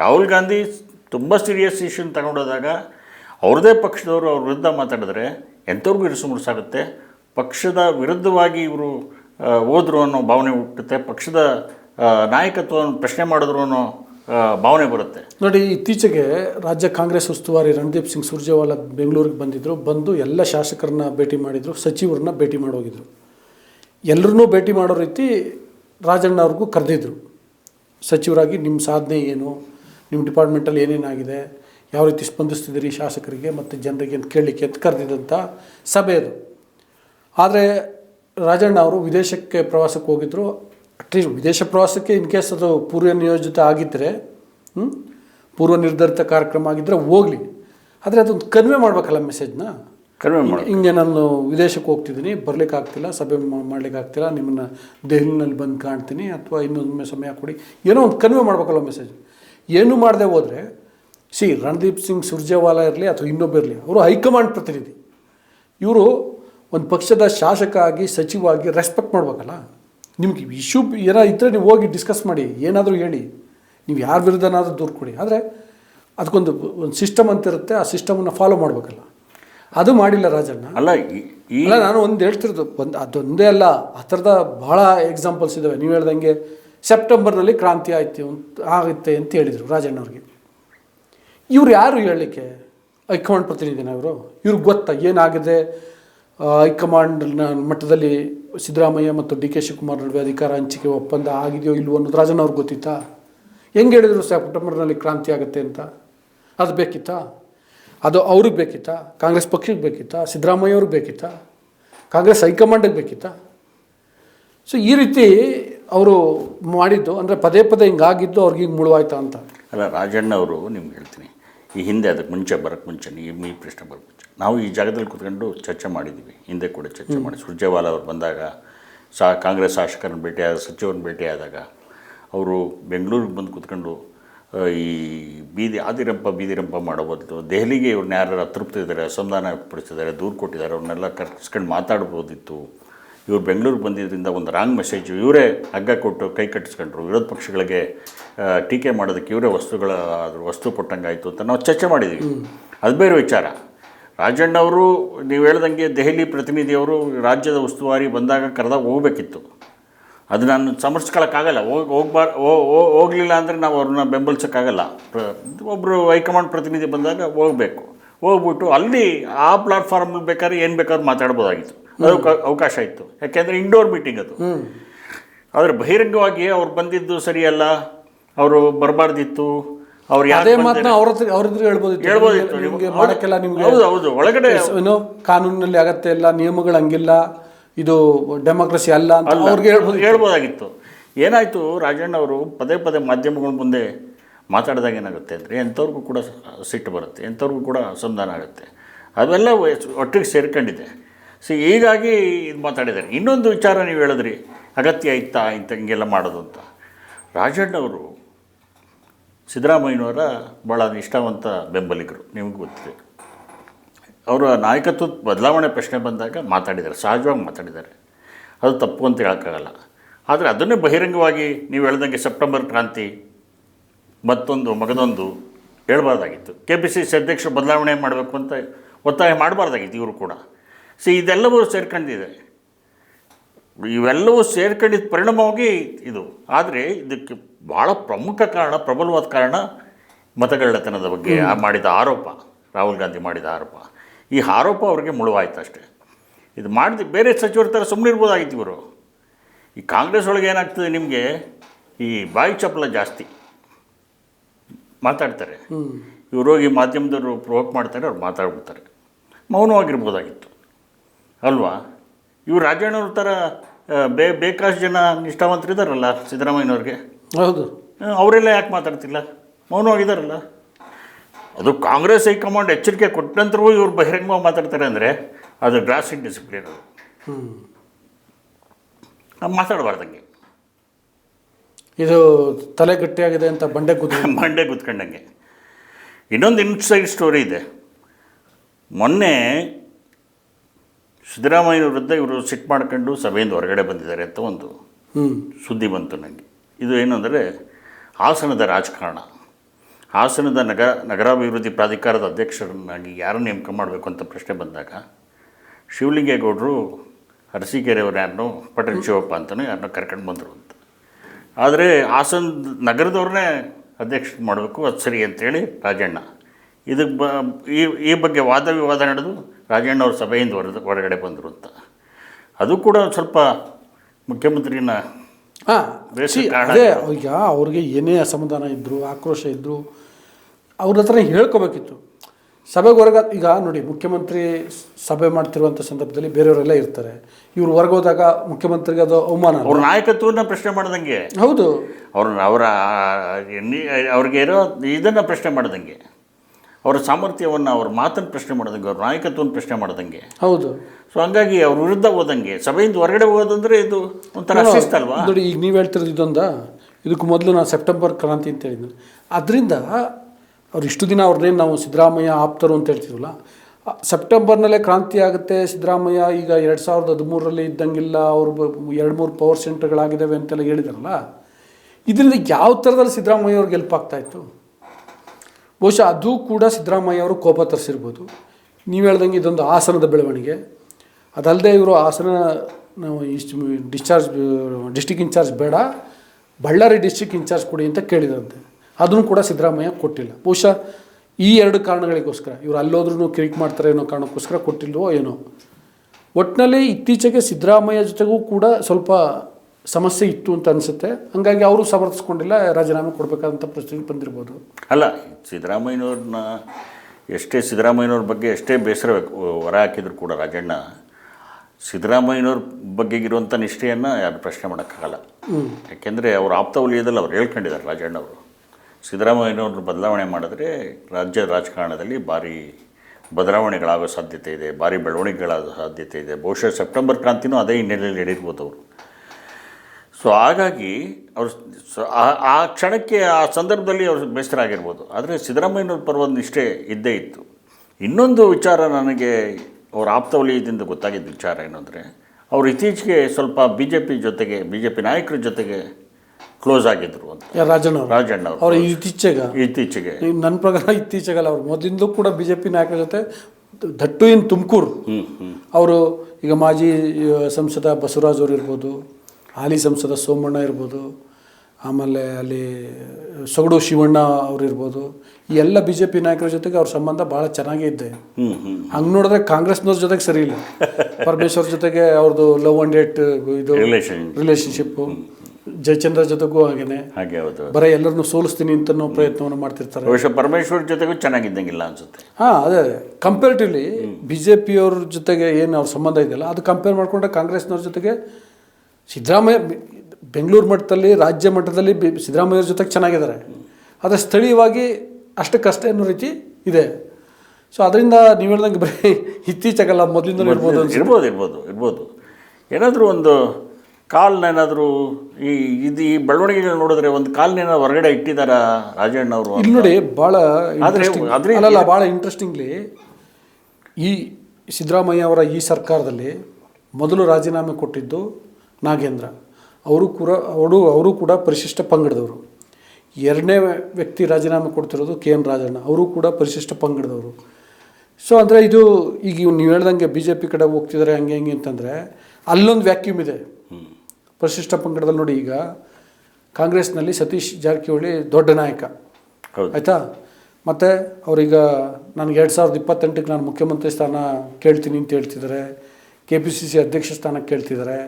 ರಾಹುಲ್ ಗಾಂಧಿ ತುಂಬ ಸೀರಿಯಸ್ ಇಶ್ಯೂನ ತಗೊಂಡೋದಾಗ ಅವ್ರದೇ ಪಕ್ಷದವರು ಅವ್ರ ವಿರುದ್ಧ ಮಾತಾಡಿದ್ರೆ ಎಂಥವ್ರಿಗೂ ಇರಿಸು ಮುಡಿಸಾಗುತ್ತೆ ಪಕ್ಷದ ವಿರುದ್ಧವಾಗಿ ಇವರು ಹೋದರು ಅನ್ನೋ ಭಾವನೆ ಹುಟ್ಟುತ್ತೆ. ಪಕ್ಷದ ನಾಯಕತ್ವವನ್ನು ಪ್ರಶ್ನೆ ಮಾಡಿದ್ರು ಅನ್ನೋ ಭಾವನೆ ಬರುತ್ತೆ. ನೋಡಿ, ಇತ್ತೀಚೆಗೆ ರಾಜ್ಯ ಕಾಂಗ್ರೆಸ್ ಉಸ್ತುವಾರಿ ರಣದೀಪ್ ಸಿಂಗ್ ಸುರ್ಜೇವಾಲಾ ಬೆಂಗಳೂರಿಗೆ ಬಂದಿದ್ದರು ಬಂದು ಎಲ್ಲ ಶಾಸಕರನ್ನ ಭೇಟಿ ಮಾಡಿದರು, ಸಚಿವರನ್ನ ಭೇಟಿ ಮಾಡೋಗಿದ್ರು. ಎಲ್ಲರನ್ನೂ ಭೇಟಿ ಮಾಡೋ ರೀತಿ ರಾಜಣ್ಣ ಅವ್ರಿಗೂ ಕರೆದಿದ್ರು. ಸಚಿವರಾಗಿ ನಿಮ್ಮ ಸಾಧನೆ ಏನು? ನಿಮ್ಮ ಡಿಪಾರ್ಟ್ಮೆಂಟಲ್ಲಿ ಏನೇನಾಗಿದೆ ಯಾವ ರೀತಿ ಸ್ಪಂದಿಸ್ತಿದ್ದೀರಿ ಶಾಸಕರಿಗೆ ಮತ್ತು ಜನರಿಗೆ ಅಂತ ಕೇಳಲಿಕ್ಕೆ ಅಂತ ಕರೆದಿದ್ದಂಥ ಸಭೆ ಅದು. ಆದರೆ ರಾಜಣ್ಣ ಅವರು ವಿದೇಶಕ್ಕೆ ಪ್ರವಾಸಕ್ಕೆ ಹೋಗಿದ್ದರು ಅಟ್ಲೀಸ್ಟ್ ವಿದೇಶ ಪ್ರವಾಸಕ್ಕೆ ಇನ್ ಕೇಸ್ ಅದು ಪೂರ್ವ ನಿಯೋಜಿತ ಆಗಿದ್ದರೆ? ಪೂರ್ವ ನಿರ್ಧರಿತ ಕಾರ್ಯಕ್ರಮ ಆಗಿದ್ದರೆ ಹೋಗಲಿ. ಆದರೆ ಅದೊಂದು ಕನ್ವೆ ಮಾಡಬೇಕಲ್ಲ ಮೆಸೇಜ್ನ ಕನ್ವೆ ಮಾಡಿ ಹಿಂಗೆ ನಾನು ವಿದೇಶಕ್ಕೆ ಹೋಗ್ತಿದ್ದೀನಿ ಬರ್ಲಿಕ್ಕೆ ಆಗ್ತಿಲ್ಲ ಸಭೆ ಮಾಡ್ಲಿಕ್ಕೆ ಆಗ್ತಿಲ್ಲ ನಿಮ್ಮನ್ನು ದೆಹಲಿನಲ್ಲಿ ಬಂದು ಕಾಣ್ತೀನಿ ಅಥವಾ ಇನ್ನೊಂದು ಸಮಯ ಕೊಡಿ. ಏನೋ ಒಂದು ಕನ್ವೆ ಮಾಡಬೇಕಲ್ಲ ಮೆಸೇಜ್ ಏನು ಮಾಡದೆ ಹೋದರೆ ಸಿ ರಣದೀಪ್ ಸಿಂಗ್ ಸುರ್ಜೇವಾಲಾ ಇರಲಿ ಅಥವಾ ಇನ್ನೊಬ್ಬ ಇರಲಿ ಅವರು ಹೈಕಮಾಂಡ್ ಪ್ರತಿನಿಧಿ. ಇವರು ಒಂದು ಪಕ್ಷದ ಶಾಸಕ ಆಗಿ ಸಚಿವ ಆಗಿ ರೆಸ್ಪೆಕ್ಟ್ ಮಾಡ್ಬೇಕಲ್ಲ? ನಿಮ್ಗೆ ಇಶ್ಯೂ ಏನೋ ಇದ್ದರೆ ನೀವು ಹೋಗಿ ಡಿಸ್ಕಸ್ ಮಾಡಿ ಏನಾದರೂ ಹೇಳಿ. ನೀವು ಯಾರ ವಿರುದ್ಧನಾದರೂ ದೂರು ಕೊಡಿ. ಆದರೆ ಅದಕ್ಕೊಂದು ಒಂದು ಸಿಸ್ಟಮ್ ಅಂತ ಇರುತ್ತೆ ಆ ಸಿಸ್ಟಮನ್ನು ಫಾಲೋ ಮಾಡಬೇಕಲ್ಲ. ಅದು ಮಾಡಿಲ್ಲ ರಾಜಣ್ಣ. ಅಲ್ಲ ಈ ನಾನು ಒಂದು ಹೇಳ್ತಿರೋದು ಒಂದು ಅದೊಂದೇ ಅಲ್ಲ ಆ ಥರದ ಭಾಳ ಎಕ್ಸಾಂಪಲ್ಸ್ ಇದ್ದಾವೆ ನೀವು ಹೇಳ್ದಂಗೆ ಸೆಪ್ಟೆಂಬರ್ನಲ್ಲಿ ಕ್ರಾಂತಿ ಆಯ್ತು ಆಗುತ್ತೆ ಅಂತ ಹೇಳಿದರು ರಾಜಣ್ಣ ಅವ್ರಿಗೆ. ಇವ್ರು ಯಾರು ಹೇಳಲಿಕ್ಕೆ? ಹೈಕಮಾಂಡ್ ಪ್ರತಿನಿಧಿನ ಇವರು? ಇವ್ರಿಗೆ ಗೊತ್ತಾ ಏನಾಗಿದೆ? ಹೈಕಮಾಂಡ್ನ ಹೈಕಮಾಂಡ್ ಮಟ್ಟದಲ್ಲಿ ಸಿದ್ದರಾಮಯ್ಯ ಮತ್ತು ಡಿ ಕೆ ಶಿವಕುಮಾರ್ ನಡುವೆ ಅಧಿಕಾರ ಹಂಚಿಕೆ ಒಪ್ಪಂದ ಆಗಿದೆಯೋ ಇಲ್ಲವೋ ಅನ್ನೋದು ರಾಜಣ್ಣ ಅವ್ರಿಗೆ ಗೊತ್ತಿತ್ತಾ? ಹೆಂಗೆ ಹೇಳಿದ್ರು ಸೆಪ್ಟೆಂಬರ್ನಲ್ಲಿ ಕ್ರಾಂತಿ ಆಗುತ್ತೆ ಅಂತ? ಅದು ಬೇಕಿತ್ತಾ? ಅದು ಅವ್ರಿಗೆ ಬೇಕಿತ್ತಾ? ಕಾಂಗ್ರೆಸ್ ಪಕ್ಷಕ್ಕೆ ಬೇಕಿತ್ತಾ? ಸಿದ್ದರಾಮಯ್ಯ ಅವ್ರಿಗೆ ಬೇಕಿತ್ತಾ? ಕಾಂಗ್ರೆಸ್ ಹೈಕಮಾಂಡಿಗೆ ಬೇಕಿತ್ತಾ? ಸೊ ಈ ರೀತಿ ಅವರು ಮಾಡಿದ್ದು, ಅಂದರೆ ಪದೇ ಪದೇ ಹಿಂಗಾಗಿದ್ದು ಅವ್ರಿಗೆ ಹಿಂಗೆ ಮುಳುವಾಯ್ತಾ ಅಂತ? ಅಲ್ಲ ರಾಜಣ್ಣ ಅವರು ನಿಮ್ಗೆ ಹೇಳ್ತೀನಿ. ಈ ಹಿಂದೆ ಅದಕ್ಕೆ ಮುಂಚೆ ಬರೋಕ್ಕೆ ಮುಂಚೆ ಈ ಮೀ ಪ್ರಶ್ನೆ ಬರೋಕ್ಕೆ ಮುಂಚೆ. ನಾವು ಈ ಜಾಗದಲ್ಲಿ ಕೂತ್ಕೊಂಡು ಚರ್ಚೆ ಮಾಡಿದ್ದೀವಿ. ಹಿಂದೆ ಕೂಡ ಚರ್ಚೆ ಮಾಡಿ. ಸುರ್ಜೇವಾಲ ಅವರು ಬಂದಾಗ ಸಾ ಕಾಂಗ್ರೆಸ್ ಶಾಸಕರನ್ನು ಭೇಟಿಯಾದ ಸಚಿವರನ್ನ ಭೇಟಿಯಾದಾಗ ಅವರು ಬೆಂಗಳೂರಿಗೆ ಬಂದು ಕೂತ್ಕೊಂಡು ಈ ಬೀದಿ ಆದಿರಂಪ ಬೀದಿರಂಪ ಮಾಡೋ ಬದಲು ದೆಹಲಿಗೆ ಇವ್ರನ್ನ ಯಾರು ತೃಪ್ತಿದ್ದಾರೆ ಅಸಮಾಧಾನ ಪಡಿಸಿದ್ದಾರೆ ದೂರು ಕೊಟ್ಟಿದ್ದಾರೆ ಅವ್ರನ್ನೆಲ್ಲ ಕರ್ಸ್ಕೊಂಡು ಮಾತಾಡ್ಬೋದಿತ್ತು. ಇವ್ರು ಬೆಂಗಳೂರಿಗೆ ಬಂದಿದ್ದರಿಂದ ಒಂದು ರಾಂಗ್ ಮೆಸೇಜು ಇವರೇ ಹಗ್ಗ ಕೊಟ್ಟು ಕೈ ಕಟ್ಟಿಸ್ಕೊಂಡ್ರು. ವಿರೋಧ ಪಕ್ಷಗಳಿಗೆ ಟೀಕೆ ಮಾಡೋದಕ್ಕೆ ಇವರೇ ವಸ್ತುಗಳ ವಸ್ತು ಕೊಟ್ಟಂಗಾಯಿತು ಅಂತ ನಾವು ಚರ್ಚೆ ಮಾಡಿದ್ವಿ. ಅದು ಬೇರೆ ವಿಚಾರ. ರಾಜಣ್ಣ ಅವರು ನೀವು ಹೇಳ್ದಂಗೆ ದೆಹಲಿ ಪ್ರತಿನಿಧಿಯವರು ರಾಜ್ಯದ ಉಸ್ತುವಾರಿ ಬಂದಾಗ ಕರೆದಾಗ ಹೋಗಬೇಕಿತ್ತು. ಅದು ನಾನು ಸಮರ್ಸ್ಕೊಳ್ಳೋಕ್ಕಾಗಲ್ಲ ಹೋಗಿ ಹೋಗ್ಬಾರ್ ಹೋಗಲಿಲ್ಲ ಅಂದರೆ ನಾವು ಅವ್ರನ್ನ ಬೆಂಬಲಿಸೋಕ್ಕಾಗಲ್ಲ. ಒಬ್ಬರು ಹೈಕಮಾಂಡ್ ಪ್ರತಿನಿಧಿ ಬಂದಾಗ ಹೋಗಬೇಕು. ಹೋಗ್ಬಿಟ್ಟು ಅಲ್ಲಿ ಆ ಪ್ಲಾಟ್ಫಾರ್ಮ್ ಬೇಕಾದ್ರೆ ಏನು ಬೇಕಾದ್ರೂ ಮಾತಾಡ್ಬೋದಾಗಿತ್ತು. ಅದಕ್ಕೆ ಅವಕಾಶ ಇತ್ತು. ಯಾಕೆಂದರೆ ಇಂಡೋರ್ ಮೀಟಿಂಗ್ ಅದು. ಆದರೆ ಬಹಿರಂಗವಾಗಿ ಅವ್ರು ಬಂದಿದ್ದು ಸರಿಯಲ್ಲ ಅವರು ಬರಬಾರ್ದಿತ್ತು ಅವ್ರು ಯಾವುದೇ ಮಾತನ್ನ ಅವ್ರ ಹತ್ರ ಅವ್ರ ಹತ್ರ ಹೇಳ್ಬೋದಿತ್ತು. ಹೇಳ್ಬೋದಿತ್ತು. ನಿಮಗೆ ಹೌದು. ಮಾಡೋಕ್ಕೆಲ್ಲ ನಿಮಗೆ ಹೌದು, ಹೌದು. ಒಳಗಡೆ ಏನು ಕಾನೂನಿನಲ್ಲಿ ಅಗತ್ಯ ಇಲ್ಲ ನಿಯಮಗಳು ಹಂಗಿಲ್ಲ ಇದು ಡೆಮೋಕ್ರಸಿ ಅಲ್ಲ ಅಂತ ಅವ್ರಿಗೆ ಹೇಳ್ಬೋದು ಹೇಳ್ಬೋದಾಗಿತ್ತು. ಏನಾಯಿತು ರಾಜಣ್ಣ ಅವರು ಪದೇ ಪದೇ ಮಾಧ್ಯಮಗಳ ಮುಂದೆ ಮಾತಾಡಿದಾಗ ಏನಾಗುತ್ತೆ ಅಂದರೆ ಎಂಥವ್ರಿಗೂ ಕೂಡ ಸಿಟ್ಟು ಬರುತ್ತೆ ಎಂಥವ್ರಿಗೂ ಕೂಡ ಅಸಮಾಧಾನ ಆಗುತ್ತೆ. ಅದೆಲ್ಲ ಒಟ್ಟಿಗೆ ಸೇರ್ಕೊಂಡಿದೆ. ಸೊ ಹೀಗಾಗಿ ಇದು ಮಾತಾಡಿದ್ದಾರೆ. ಇನ್ನೊಂದು ವಿಚಾರ ನೀವು ಹೇಳಿದ್ರಿ, ಅಗತ್ಯ ಇತ್ತಾ ಇಂಥ ಹಿಂಗೆಲ್ಲ ಮಾಡೋದು ಅಂತ. ರಾಜಣ್ಣವರು ಸಿದ್ದರಾಮಯ್ಯನವರ ಭಾಳ ನಿಷ್ಠಾವಂತ ಬೆಂಬಲಿಗರು, ನಿಮಗೆ ಗೊತ್ತಿದೆ. ಅವರ ನಾಯಕತ್ವದ ಬದಲಾವಣೆ ಪ್ರಶ್ನೆ ಬಂದಾಗ ಮಾತಾಡಿದ್ದಾರೆ, ಸಹಜವಾಗಿ ಮಾತಾಡಿದ್ದಾರೆ. ಅದು ತಪ್ಪು ಅಂತ ಹೇಳೋಕ್ಕಾಗಲ್ಲ. ಆದರೆ ಅದನ್ನೇ ಬಹಿರಂಗವಾಗಿ ನೀವು ಹೇಳ್ದಂಗೆ ಸೆಪ್ಟೆಂಬರ್ ಕ್ರಾಂತಿ ಮತ್ತೊಂದು ಮಗದೊಂದು ಹೇಳ್ಬಾರ್ದಾಗಿತ್ತು. ಕೆ ಪಿ ಸಿ ಸಿ ಅಧ್ಯಕ್ಷರು ಬದಲಾವಣೆ ಮಾಡಬೇಕು ಅಂತ ಒತ್ತಾಯ ಮಾಡಬಾರ್ದಾಗಿತ್ತು ಇವರು ಕೂಡ. ಸಿ ಇದೆಲ್ಲವೂ ಸೇರ್ಕೊಂಡಿದೆ. ಇವೆಲ್ಲವೂ ಸೇರ್ಕೊಂಡಿದ್ದ ಪರಿಣಾಮವಾಗಿ ಇದು. ಆದರೆ ಇದಕ್ಕೆ ಭಾಳ ಪ್ರಮುಖ ಕಾರಣ ಪ್ರಬಲವಾದ ಕಾರಣ ಮತಗಳ್ಳತನದ ಬಗ್ಗೆ ಆ ಮಾಡಿದ ಆರೋಪ ರಾಹುಲ್ ಗಾಂಧಿ ಮಾಡಿದ ಆರೋಪ. ಈ ಆರೋಪ ಅವ್ರಿಗೆ ಮುಳುವಾಯ್ತು ಅಷ್ಟೇ. ಇದು ಮಾಡಿದ ಬೇರೆ ಸಚಿವರ ಥರ ಸುಮ್ಮನೆ ಇರ್ಬೋದಾಗಿತ್ತು ಇವರು. ಈ ಕಾಂಗ್ರೆಸ್ ಒಳಗೆ ಏನಾಗ್ತದೆ ನಿಮಗೆ? ಈ ಬಾಯಿ ಚಪ್ಪಲ ಜಾಸ್ತಿ. ಮಾತಾಡ್ತಾರೆ. ಇವ್ರು ಹೋಗಿ ಮಾಧ್ಯಮದವರು ಪ್ರೋಕ್ ಮಾಡ್ತಾರೆ ಅವ್ರು ಮಾತಾಡ್ಬಿಡ್ತಾರೆ. ಮೌನವಾಗಿರ್ಬೋದಾಗಿತ್ತು. ಅಲ್ವಾ? ಇವ್ರು ರಾಜಣ್ಣವ್ರ ಥರ ಬೇ ಬೇಕಾಷ್ಟು ಜನ ನಿಷ್ಠಾವಂತರಿದ್ದಾರಲ್ಲ ಸಿದ್ದರಾಮಯ್ಯನವ್ರಿಗೆ? ಹೌದು. ಅವರೆಲ್ಲ ಯಾಕೆ ಮಾತಾಡ್ತಿಲ್ಲ? ಮೌನವಾಗಿದ್ದಾರಲ್ಲ ಅದು ಕಾಂಗ್ರೆಸ್ ಹೈಕಮಾಂಡ್ ಎಚ್ಚರಿಕೆ ಕೊಟ್ಟ ನಂತರವೂ ಇವ್ರು ಬಹಿರಂಗವಾಗಿ ಮಾತಾಡ್ತಾರೆ ಅಂದರೆ ಅದು ಗ್ರಾಸಿಕ್ ಡಿಸಿಪ್ಲಿನ್ ಅದು. ಹ್ಞೂ ಮಾತಾಡಬಾರ್ದಂಗೆ. ಇದು ತಲೆ ಗಟ್ಟಿಯಾಗಿದೆ ಅಂತ ಬಂಡೆ ಕೂತ್ ಬಂಡೆ ಕೂತ್ಕೊಂಡಂಗೆ. ಇನ್ನೊಂದು ಇನ್ಸೈಡ್ ಸ್ಟೋರಿ ಇದೆ. ಮೊನ್ನೆ ಸಿದ್ದರಾಮಯ್ಯ ವಿರುದ್ಧ ಇವರು ಸಿಟ್ಟು ಮಾಡ್ಕೊಂಡು ಸಭೆಯಿಂದ ಹೊರಗಡೆ ಬಂದಿದ್ದಾರೆ ಅಂತ ಒಂದು ಸುದ್ದಿ ಬಂತು ನನಗೆ ಇದು ಏನು ಅಂದರೆ ಹಾಸನದ ರಾಜಕಾರಣ. ಹಾಸನದ ನಗರ ನಗರಾಭಿವೃದ್ಧಿ ಪ್ರಾಧಿಕಾರದ ಅಧ್ಯಕ್ಷರನ್ನಾಗಿ ಯಾರು ನೇಮಕ ಮಾಡಬೇಕು ಅಂತ ಪ್ರಶ್ನೆ ಬಂದಾಗ ಶಿವಲಿಂಗೇಗೌಡರು ಅರಸೀಕೆರೆಯವರು ಯಾರನ್ನೋ ಪಟೇಲ್ ಶಿವಪ್ಪ ಅಂತಲೂ ಯಾರನ್ನೋ ಕರ್ಕೊಂಡು ಬಂದರು ಅಂತ. ಆದರೆ ಹಾಸನ ನಗರದವ್ರನ್ನೇ ಅಧ್ಯಕ್ಷ ಮಾಡಬೇಕು ಅದು ಸರಿ ಅಂತೇಳಿ ರಾಜಣ್ಣ. ಇದಕ್ಕೆ ಬ ಈ ಈ ಬಗ್ಗೆ ವಾದ ವಿವಾದ ನಡೆದು ರಾಜಣ್ಣ ಅವ್ರ ಸಭೆಯಿಂದ ಹೊರ ಹೊರಗಡೆ ಬಂದರು ಅಂತ. ಅದು ಕೂಡ ಸ್ವಲ್ಪ ಮುಖ್ಯಮಂತ್ರಿನ ಹಾಂ ಅದೇ ಈಗ ಅವ್ರಿಗೆ ಏನೇ ಅಸಮಾಧಾನ ಇದ್ದರು ಆಕ್ರೋಶ ಇದ್ದರು ಅವ್ರ ಹತ್ರ ಹೇಳ್ಕೊಬೇಕಿತ್ತು. ಸಭೆಗೆ ಹೊರಗ ಈಗ ನೋಡಿ ಮುಖ್ಯಮಂತ್ರಿ ಸಭೆ ಮಾಡ್ತಿರುವಂಥ ಸಂದರ್ಭದಲ್ಲಿ ಬೇರೆಯವರೆಲ್ಲ ಇರ್ತಾರೆ. ಇವ್ರು ಹೊರಗೋದಾಗ ಮುಖ್ಯಮಂತ್ರಿಗೆ ಅದು ಅವಮಾನ? ಅವ್ರ ನಾಯಕತ್ವನ ಪ್ರಶ್ನೆ ಮಾಡ್ದಂಗೆ. ಹೌದು. ಅವ್ರ ಅವರ ಅವ್ರಿಗೆ ಇರೋ ಇದನ್ನು ಪ್ರಶ್ನೆ ಮಾಡ್ದಂಗೆ. ಅವರ ಸಾಮರ್ಥ್ಯವನ್ನು ಅವ್ರ ಮಾತನ್ನು ಪ್ರಶ್ನೆ ಮಾಡ್ದಂಗೆ ಅವ್ರ ನಾಯಕತ್ವವನ್ನು ಪ್ರಶ್ನೆ ಮಾಡ್ದಂಗೆ. ಹೌದು. ಸೊ ಹಂಗಾಗಿ ಅವ್ರ ವಿರುದ್ಧ ಹೋದಂಗೆ ಸಭೆಯಿಂದ ಹೊರಗಡೆ ಹೋದಂದ್ರೆ ಇದು ಒಂಥರ ಅಲ್ವಾ? ನೋಡಿ ಈಗ ನೀವು ಹೇಳ್ತಿರೋದು ಇದೊಂದ ಇದಕ್ಕೂ ಮೊದಲು ನಾನು ಸೆಪ್ಟೆಂಬರ್ ಕ್ರಾಂತಿ ಅಂತ ಹೇಳಿದ್ದೆ ಅದರಿಂದ ಅವ್ರು ಇಷ್ಟು ದಿನ ಅವ್ರನ್ನೇನು ನಾವು ಸಿದ್ದರಾಮಯ್ಯ ಆಪ್ತರು ಅಂತ ಹೇಳ್ತಿದ್ವಲ್ಲ ಸೆಪ್ಟೆಂಬರ್ನಲ್ಲೇ ಕ್ರಾಂತಿ ಆಗುತ್ತೆ ಸಿದ್ದರಾಮಯ್ಯ ಈಗ ಎರಡು ಸಾವಿರದ ಹದಿಮೂರರಲ್ಲಿ ಇದ್ದಂಗಿಲ್ಲ ಅವರು ಎರಡು ಮೂರು ಪವರ್ ಸೆಂಟರ್ಗಳಾಗಿದ್ದಾವೆ ಅಂತೆಲ್ಲ ಹೇಳಿದಾರಲ್ಲ ಇದರಿಂದ ಯಾವ ಥರದಲ್ಲಿ ಸಿದ್ದರಾಮಯ್ಯ ಅವ್ರಿಗೆ ಹೆಲ್ಪ್ ಆಗ್ತಾ ಇತ್ತು? ಬಹುಶಃ ಅದು ಕೂಡ ಸಿದ್ದರಾಮಯ್ಯ ಅವರು ಕೋಪ ತರಿಸಿರ್ಬೋದು. ನೀವು ಹೇಳ್ದಂಗೆ ಇದೊಂದು ಆಸನದ ಬೆಳವಣಿಗೆ. ಅದಲ್ಲದೆ ಇವರು ಆಸನ ನಾವು ಇಷ್ಟು ಡಿಸ್ಚಾರ್ಜ್ ಡಿಸ್ಟಿಕ್ ಇನ್ಚಾರ್ಜ್ ಬೇಡ, ಬಳ್ಳಾರಿ ಡಿಸ್ಟಿಕ್ ಇನ್ಚಾರ್ಜ್ ಕೊಡಿ ಅಂತ ಕೇಳಿದಂತೆ. ಅದನ್ನು ಕೂಡ ಸಿದ್ದರಾಮಯ್ಯ ಕೊಟ್ಟಿಲ್ಲ. ಬಹುಶಃ ಈ ಎರಡು ಕಾರಣಗಳಿಗೋಸ್ಕರ, ಇವರು ಅಲ್ಲೋದ್ರೂ ಕಿರಿಕ್ ಮಾಡ್ತಾರೆ ಅನ್ನೋ ಕಾರಣಕ್ಕೋಸ್ಕರ ಕೊಟ್ಟಿಲ್ವೋ ಏನೋ. ಒಟ್ಟಿನಲ್ಲಿ ಇತ್ತೀಚೆಗೆ ಸಿದ್ದರಾಮಯ್ಯ ಜೊತೆಗೂ ಕೂಡ ಸ್ವಲ್ಪ ಸಮಸ್ಯೆ ಇತ್ತು ಅಂತ ಅನಿಸುತ್ತೆ. ಹಂಗಾಗಿ ಅವರು ಸಮರ್ಥಿಸ್ಕೊಂಡಿಲ್ಲ ರಾಜೀನಾಮೆ ಕೊಡಬೇಕಾದಂಥ ಪರಿಸ್ಥಿತಿ ಬಂದಿರ್ಬೋದು. ಅಲ್ಲ ಸಿದ್ದರಾಮಯ್ಯನವ್ರನ್ನ ಎಷ್ಟೇ ಸಿದ್ದರಾಮಯ್ಯನವ್ರ ಬಗ್ಗೆ ಎಷ್ಟೇ ಬೇಸರ ಹೊರ ಹಾಕಿದ್ರು ಕೂಡ ರಾಜಣ್ಣ ಸಿದ್ದರಾಮಯ್ಯನವ್ರ ಬಗ್ಗೆ ಇರುವಂಥ ನಿಷ್ಠೆಯನ್ನು ಯಾರು ಪ್ರಶ್ನೆ ಮಾಡೋಕ್ಕಾಗಲ್ಲ. ಯಾಕೆಂದರೆ ಅವರು ಆಪ್ತ ವಲಯದಲ್ಲಿ ಅವ್ರು ಹೇಳ್ಕೊಂಡಿದ್ದಾರೆ ರಾಜಣ್ಣವರು. ಸಿದ್ದರಾಮಯ್ಯನವ್ರನ್ನ ಬದಲಾವಣೆ ಮಾಡಿದ್ರೆ ರಾಜ್ಯ ರಾಜಕಾರಣದಲ್ಲಿ ಭಾರಿ ಬದಲಾವಣೆಗಳಾಗೋ ಸಾಧ್ಯತೆ ಇದೆ ಭಾರಿ ಬೆಳವಣಿಗೆಗಳಾಗೋ ಸಾಧ್ಯತೆ ಇದೆ. ಬಹುಶಃ ಸೆಪ್ಟೆಂಬರ್ ಕ್ರಾಂತಿನೂ ಅದೇ ಹಿನ್ನೆಲೆಯಲ್ಲಿ ಹೇಳಿರ್ಬೋದು ಅವರು. ಸೊ ಹಾಗಾಗಿ ಅವರು ಆ- ಕ್ಷಣಕ್ಕೆ ಆ ಸಂದರ್ಭದಲ್ಲಿ ಅವರು ಬೇಸರ ಆಗಿರ್ಬೋದು ಆದರೆ ಸಿದ್ದರಾಮಯ್ಯನವ್ರ ಪರ್ವದ ನಿಷ್ಠೆ ಇದ್ದೇ ಇತ್ತು. ಇನ್ನೊಂದು ವಿಚಾರ ನನಗೆ ಅವರ ಆಪ್ತವಲಯದಿಂದ ಗೊತ್ತಾಗಿದ್ದ ವಿಚಾರ ಏನು ಅಂದರೆ ಅವರು ಇತ್ತೀಚೆಗೆ ಸ್ವಲ್ಪ ಬಿ ಜೆ ಪಿ ಜೊತೆಗೆ ಬಿ ಜೆ ಪಿ ನಾಯಕರ ಜೊತೆಗೆ ಕ್ಲೋಸ್ ಆಗಿದ್ದರು ಅಂತ. ರಾಜಣ್ಣ ಅವರು. ರಾಜಣ್ಣ ಅವ್ರು. ಇತ್ತೀಚೆಗೆ? ಇತ್ತೀಚೆಗೆ. ನನ್ನ ಪ್ರಕಾರ ಇತ್ತೀಚೆಗಲ್ಲ ಅವ್ರು ಮೊದಲಿಂದಲೂ ಕೂಡ ಬಿ ಜೆ ಪಿ ನಾಯಕರ ಜೊತೆ ದಟ್ಟು ಇನ್ ತುಮಕೂರು ಅವರು ಈಗ ಮಾಜಿ ಸಂಸದ ಬಸವರಾಜ್ ಅವರು ಇರ್ಬೋದು ಹಾಲಿ ಸಂಸದ ಸೋಮಣ್ಣ ಇರ್ಬೋದು ಆಮೇಲೆ ಅಲ್ಲಿ ಸೊಗಡು ಶಿವಣ್ಣ ಅವರಿರ್ಬೋದು ಈ ಎಲ್ಲ ಬಿ ಜೆ ಪಿ ನಾಯಕರ ಜೊತೆಗೆ ಅವ್ರ ಸಂಬಂಧ ಭಾಳ ಚೆನ್ನಾಗೇ ಇದ್ದೆ. ಹಂಗೆ ನೋಡಿದ್ರೆ ಕಾಂಗ್ರೆಸ್ನವ್ರ ಜೊತೆಗೆ ಸರಿ ಇಲ್ಲ. ಪರಮೇಶ್ವರ್ ಜೊತೆಗೆ ಅವ್ರದ್ದು ಲವ್ ಅಂಡ್ ಡೇಟ್ ಇದು ರಿಲೇಷನ್ ರಿಲೇಷನ್ಶಿಪ್ಪು ಜಯಚಂದ್ರ ಜೊತೆಗೂ ಹಾಗೇನೆ. ಹಾಗೆ ಹೌದು ಬರೀ ಎಲ್ಲರನ್ನು ಸೋಲಿಸ್ತೀನಿ ಅಂತ ಪ್ರಯತ್ನವನ್ನು ಮಾಡ್ತಿರ್ತಾರೆ. ಬಹುಶಃ ಪರಮೇಶ್ವರ್ ಜೊತೆಗೂ ಚೆನ್ನಾಗಿದ್ದಂಗಿಲ್ಲ ಅನ್ಸುತ್ತೆ. ಹಾಂ ಅದೇ ಕಂಪೇರಿಟಿವ್ಲಿ ಬಿ ಜೆ ಪಿಯವ್ರ ಜೊತೆಗೆ ಏನು ಅವ್ರ ಸಂಬಂಧ ಇದೆಯಲ್ಲ ಅದು ಕಂಪೇರ್ ಮಾಡಿಕೊಂಡ್ರೆ ಕಾಂಗ್ರೆಸ್ನವ್ರ ಜೊತೆಗೆ ಸಿದ್ದರಾಮಯ್ಯ ಬೆಂಗಳೂರು ಮಟ್ಟದಲ್ಲಿ ರಾಜ್ಯ ಮಟ್ಟದಲ್ಲಿ ಬಿ ಸಿದ್ದರಾಮಯ್ಯ ಜೊತೆಗೆ ಚೆನ್ನಾಗಿದ್ದಾರೆ. ಆದರೆ ಸ್ಥಳೀಯವಾಗಿ ಅಷ್ಟಕ್ಕಷ್ಟೇ ಅನ್ನೋ ರೀತಿ ಇದೆ. ಸೊ ಅದರಿಂದ ನೀವು ಹೇಳ್ದಂಗೆ ಬರೀ ಇತ್ತೀಚೆಗಲ್ಲ ಮೊದಲಿಂದ ಇರ್ಬೋದು. ಇರ್ಬೋದು ಇರ್ಬೋದು ಇರ್ಬೋದು. ಏನಾದರೂ ಒಂದು ಕಾಲ್ನೇನಾದರೂ ಈ ಇದು ಈ ಬೆಳವಣಿಗೆಗಳು ನೋಡಿದ್ರೆ ಒಂದು ಕಾಲ್ನೇನ ಹೊರಗಡೆ ಇಟ್ಟಿದ್ದಾರ ರಾಜಣ್ಣ ಅವರು ಇಲ್ಲಿ ನೋಡಿ ಭಾಳ ಆದರೆ ಭಾಳ ಇಂಟ್ರೆಸ್ಟಿಂಗ್ಲಿ ಈ ಸಿದ್ದರಾಮಯ್ಯ ಅವರ ಈ ಸರ್ಕಾರದಲ್ಲಿ ಮೊದಲು ರಾಜೀನಾಮೆ ಕೊಟ್ಟಿದ್ದು ನಾಗೇಂದ್ರ. ಅವರು ಕೂಡ ಅವರು ಅವರು ಕೂಡ ಪರಿಶಿಷ್ಟ ಪಂಗಡದವರು. ಎರಡನೇ ವ್ಯಕ್ತಿ ರಾಜೀನಾಮೆ ಕೊಡ್ತಿರೋದು ಕೆ ಎನ್ ರಾಜಣ್ಣ. ಅವರು ಕೂಡ ಪರಿಶಿಷ್ಟ ಪಂಗಡದವರು. ಸೊ ಅಂದರೆ ಇದು ಈಗ ಇವ್ನು ನೀವು ಹೇಳ್ದಂಗೆ ಬಿ ಜೆ ಪಿ ಕಡೆ ಹೋಗ್ತಿದ್ದಾರೆ ಹಂಗೆ ಹೆಂಗೆ ಅಂತಂದರೆ ಅಲ್ಲೊಂದು ವ್ಯಾಕ್ಯೂಮ್ ಇದೆ. ಪರಿಶಿಷ್ಟ ಪಂಗಡದಲ್ಲಿ ನೋಡಿ ಈಗ ಕಾಂಗ್ರೆಸ್ನಲ್ಲಿ ಸತೀಶ್ ಜಾರಕಿಹೊಳಿ ದೊಡ್ಡ ನಾಯಕ. ಆಯಿತಾ? ಮತ್ತು ಅವರೀಗ ನನಗೆ ಎರಡು ಸಾವಿರದ ಇಪ್ಪತ್ತೆಂಟಕ್ಕೆ ನಾನು ಮುಖ್ಯಮಂತ್ರಿ ಸ್ಥಾನ ಕೇಳ್ತೀನಿ ಅಂತ ಹೇಳ್ತಿದ್ದಾರೆ ಕೆ ಪಿ ಸಿ ಸಿ ಅಧ್ಯಕ್ಷ ಸ್ಥಾನ ಕೇಳ್ತಿದ್ದಾರೆ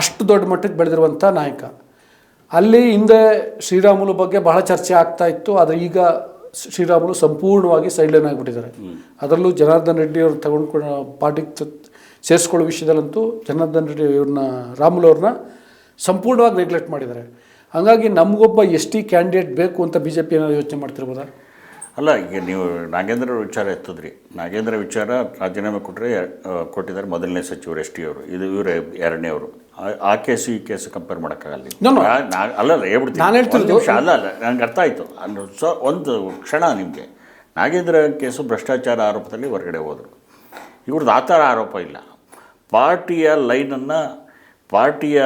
ಅಷ್ಟು ದೊಡ್ಡ ಮಟ್ಟಕ್ಕೆ ಬೆಳೆದಿರುವಂಥ ನಾಯಕ. ಅಲ್ಲಿ ಹಿಂದೆ ಶ್ರೀರಾಮುಲು ಬಗ್ಗೆ ಬಹಳ ಚರ್ಚೆ ಆಗ್ತಾ ಇತ್ತು ಆದರೆ ಈಗ ಶ್ರೀರಾಮುಲು ಸಂಪೂರ್ಣವಾಗಿ ಸೈಡ್ಲೈನ್ ಆಗಿಬಿಟ್ಟಿದ್ದಾರೆ. ಅದರಲ್ಲೂ ಜನಾರ್ದನ್ ರೆಡ್ಡಿ ಅವ್ರು ತಗೊಂಡು ಪಾರ್ಟಿಗೆ ಸೇರಿಸ್ಕೊಳ್ಳೋ ವಿಷಯದಲ್ಲಂತೂ ಜನಾರ್ದನ್ ರೆಡ್ಡಿ ಇವ್ರನ್ನ ರಾಮುಲು ಅವ್ರನ್ನ ಸಂಪೂರ್ಣವಾಗಿ ನೆಗ್ಲೆಕ್ಟ್ ಮಾಡಿದ್ದಾರೆ. ಹಾಗಾಗಿ ನಮಗೊಬ್ಬ ಎಸ್ ಟಿ ಕ್ಯಾಂಡಿಡೇಟ್ ಬೇಕು ಅಂತ ಬಿ ಜೆ ಪಿ ಏನಾದ್ರು ಯೋಚನೆ ಮಾಡ್ತಿರ್ಬೋದಾ? ಅಲ್ಲ ಈಗ ನೀವು ನಾಗೇಂದ್ರ ವಿಚಾರ ಎತ್ತಿದ್ರಿ. ನಾಗೇಂದ್ರ ವಿಚಾರ ರಾಜೀನಾಮೆ ಕೊಟ್ಟರೆ ಕೊಟ್ಟಿದ್ದಾರೆ ಮೊದಲನೇ ಸಚಿವರು ಎಸ್ ಟಿ ಅವರು. ಇದು ಇವರು ಎರಡನೇ ಅವರು. ಆ- ಕೇಸು ಈ ಕೇಸು ಕಂಪೇರ್ ಮಾಡೋಕ್ಕಾಗಲ್ಲ ಅಲ್ಲ ಹೇಳ್ಬಿಡ್ತೀನಿ. ನಾನು ಹೇಳ್ತಿರೋದು- ಅಲ್ಲ ಅಲ್ಲ ನನಗೆ ಅರ್ಥ ಆಯಿತು. ಸೊ ಒಂದು ಕ್ಷಣ ನಿಮಗೆ. ನಾಗೇಂದ್ರ ಕೇಸು ಭ್ರಷ್ಟಾಚಾರ ಆರೋಪದಲ್ಲಿ ಹೊರಗಡೆ ಹೋದರು. ಇವ್ರದ್ದು ಆ ಥರ ಆರೋಪ ಇಲ್ಲ. ಪಾರ್ಟಿಯ ಲೈನನ್ನು ಪಾರ್ಟಿಯ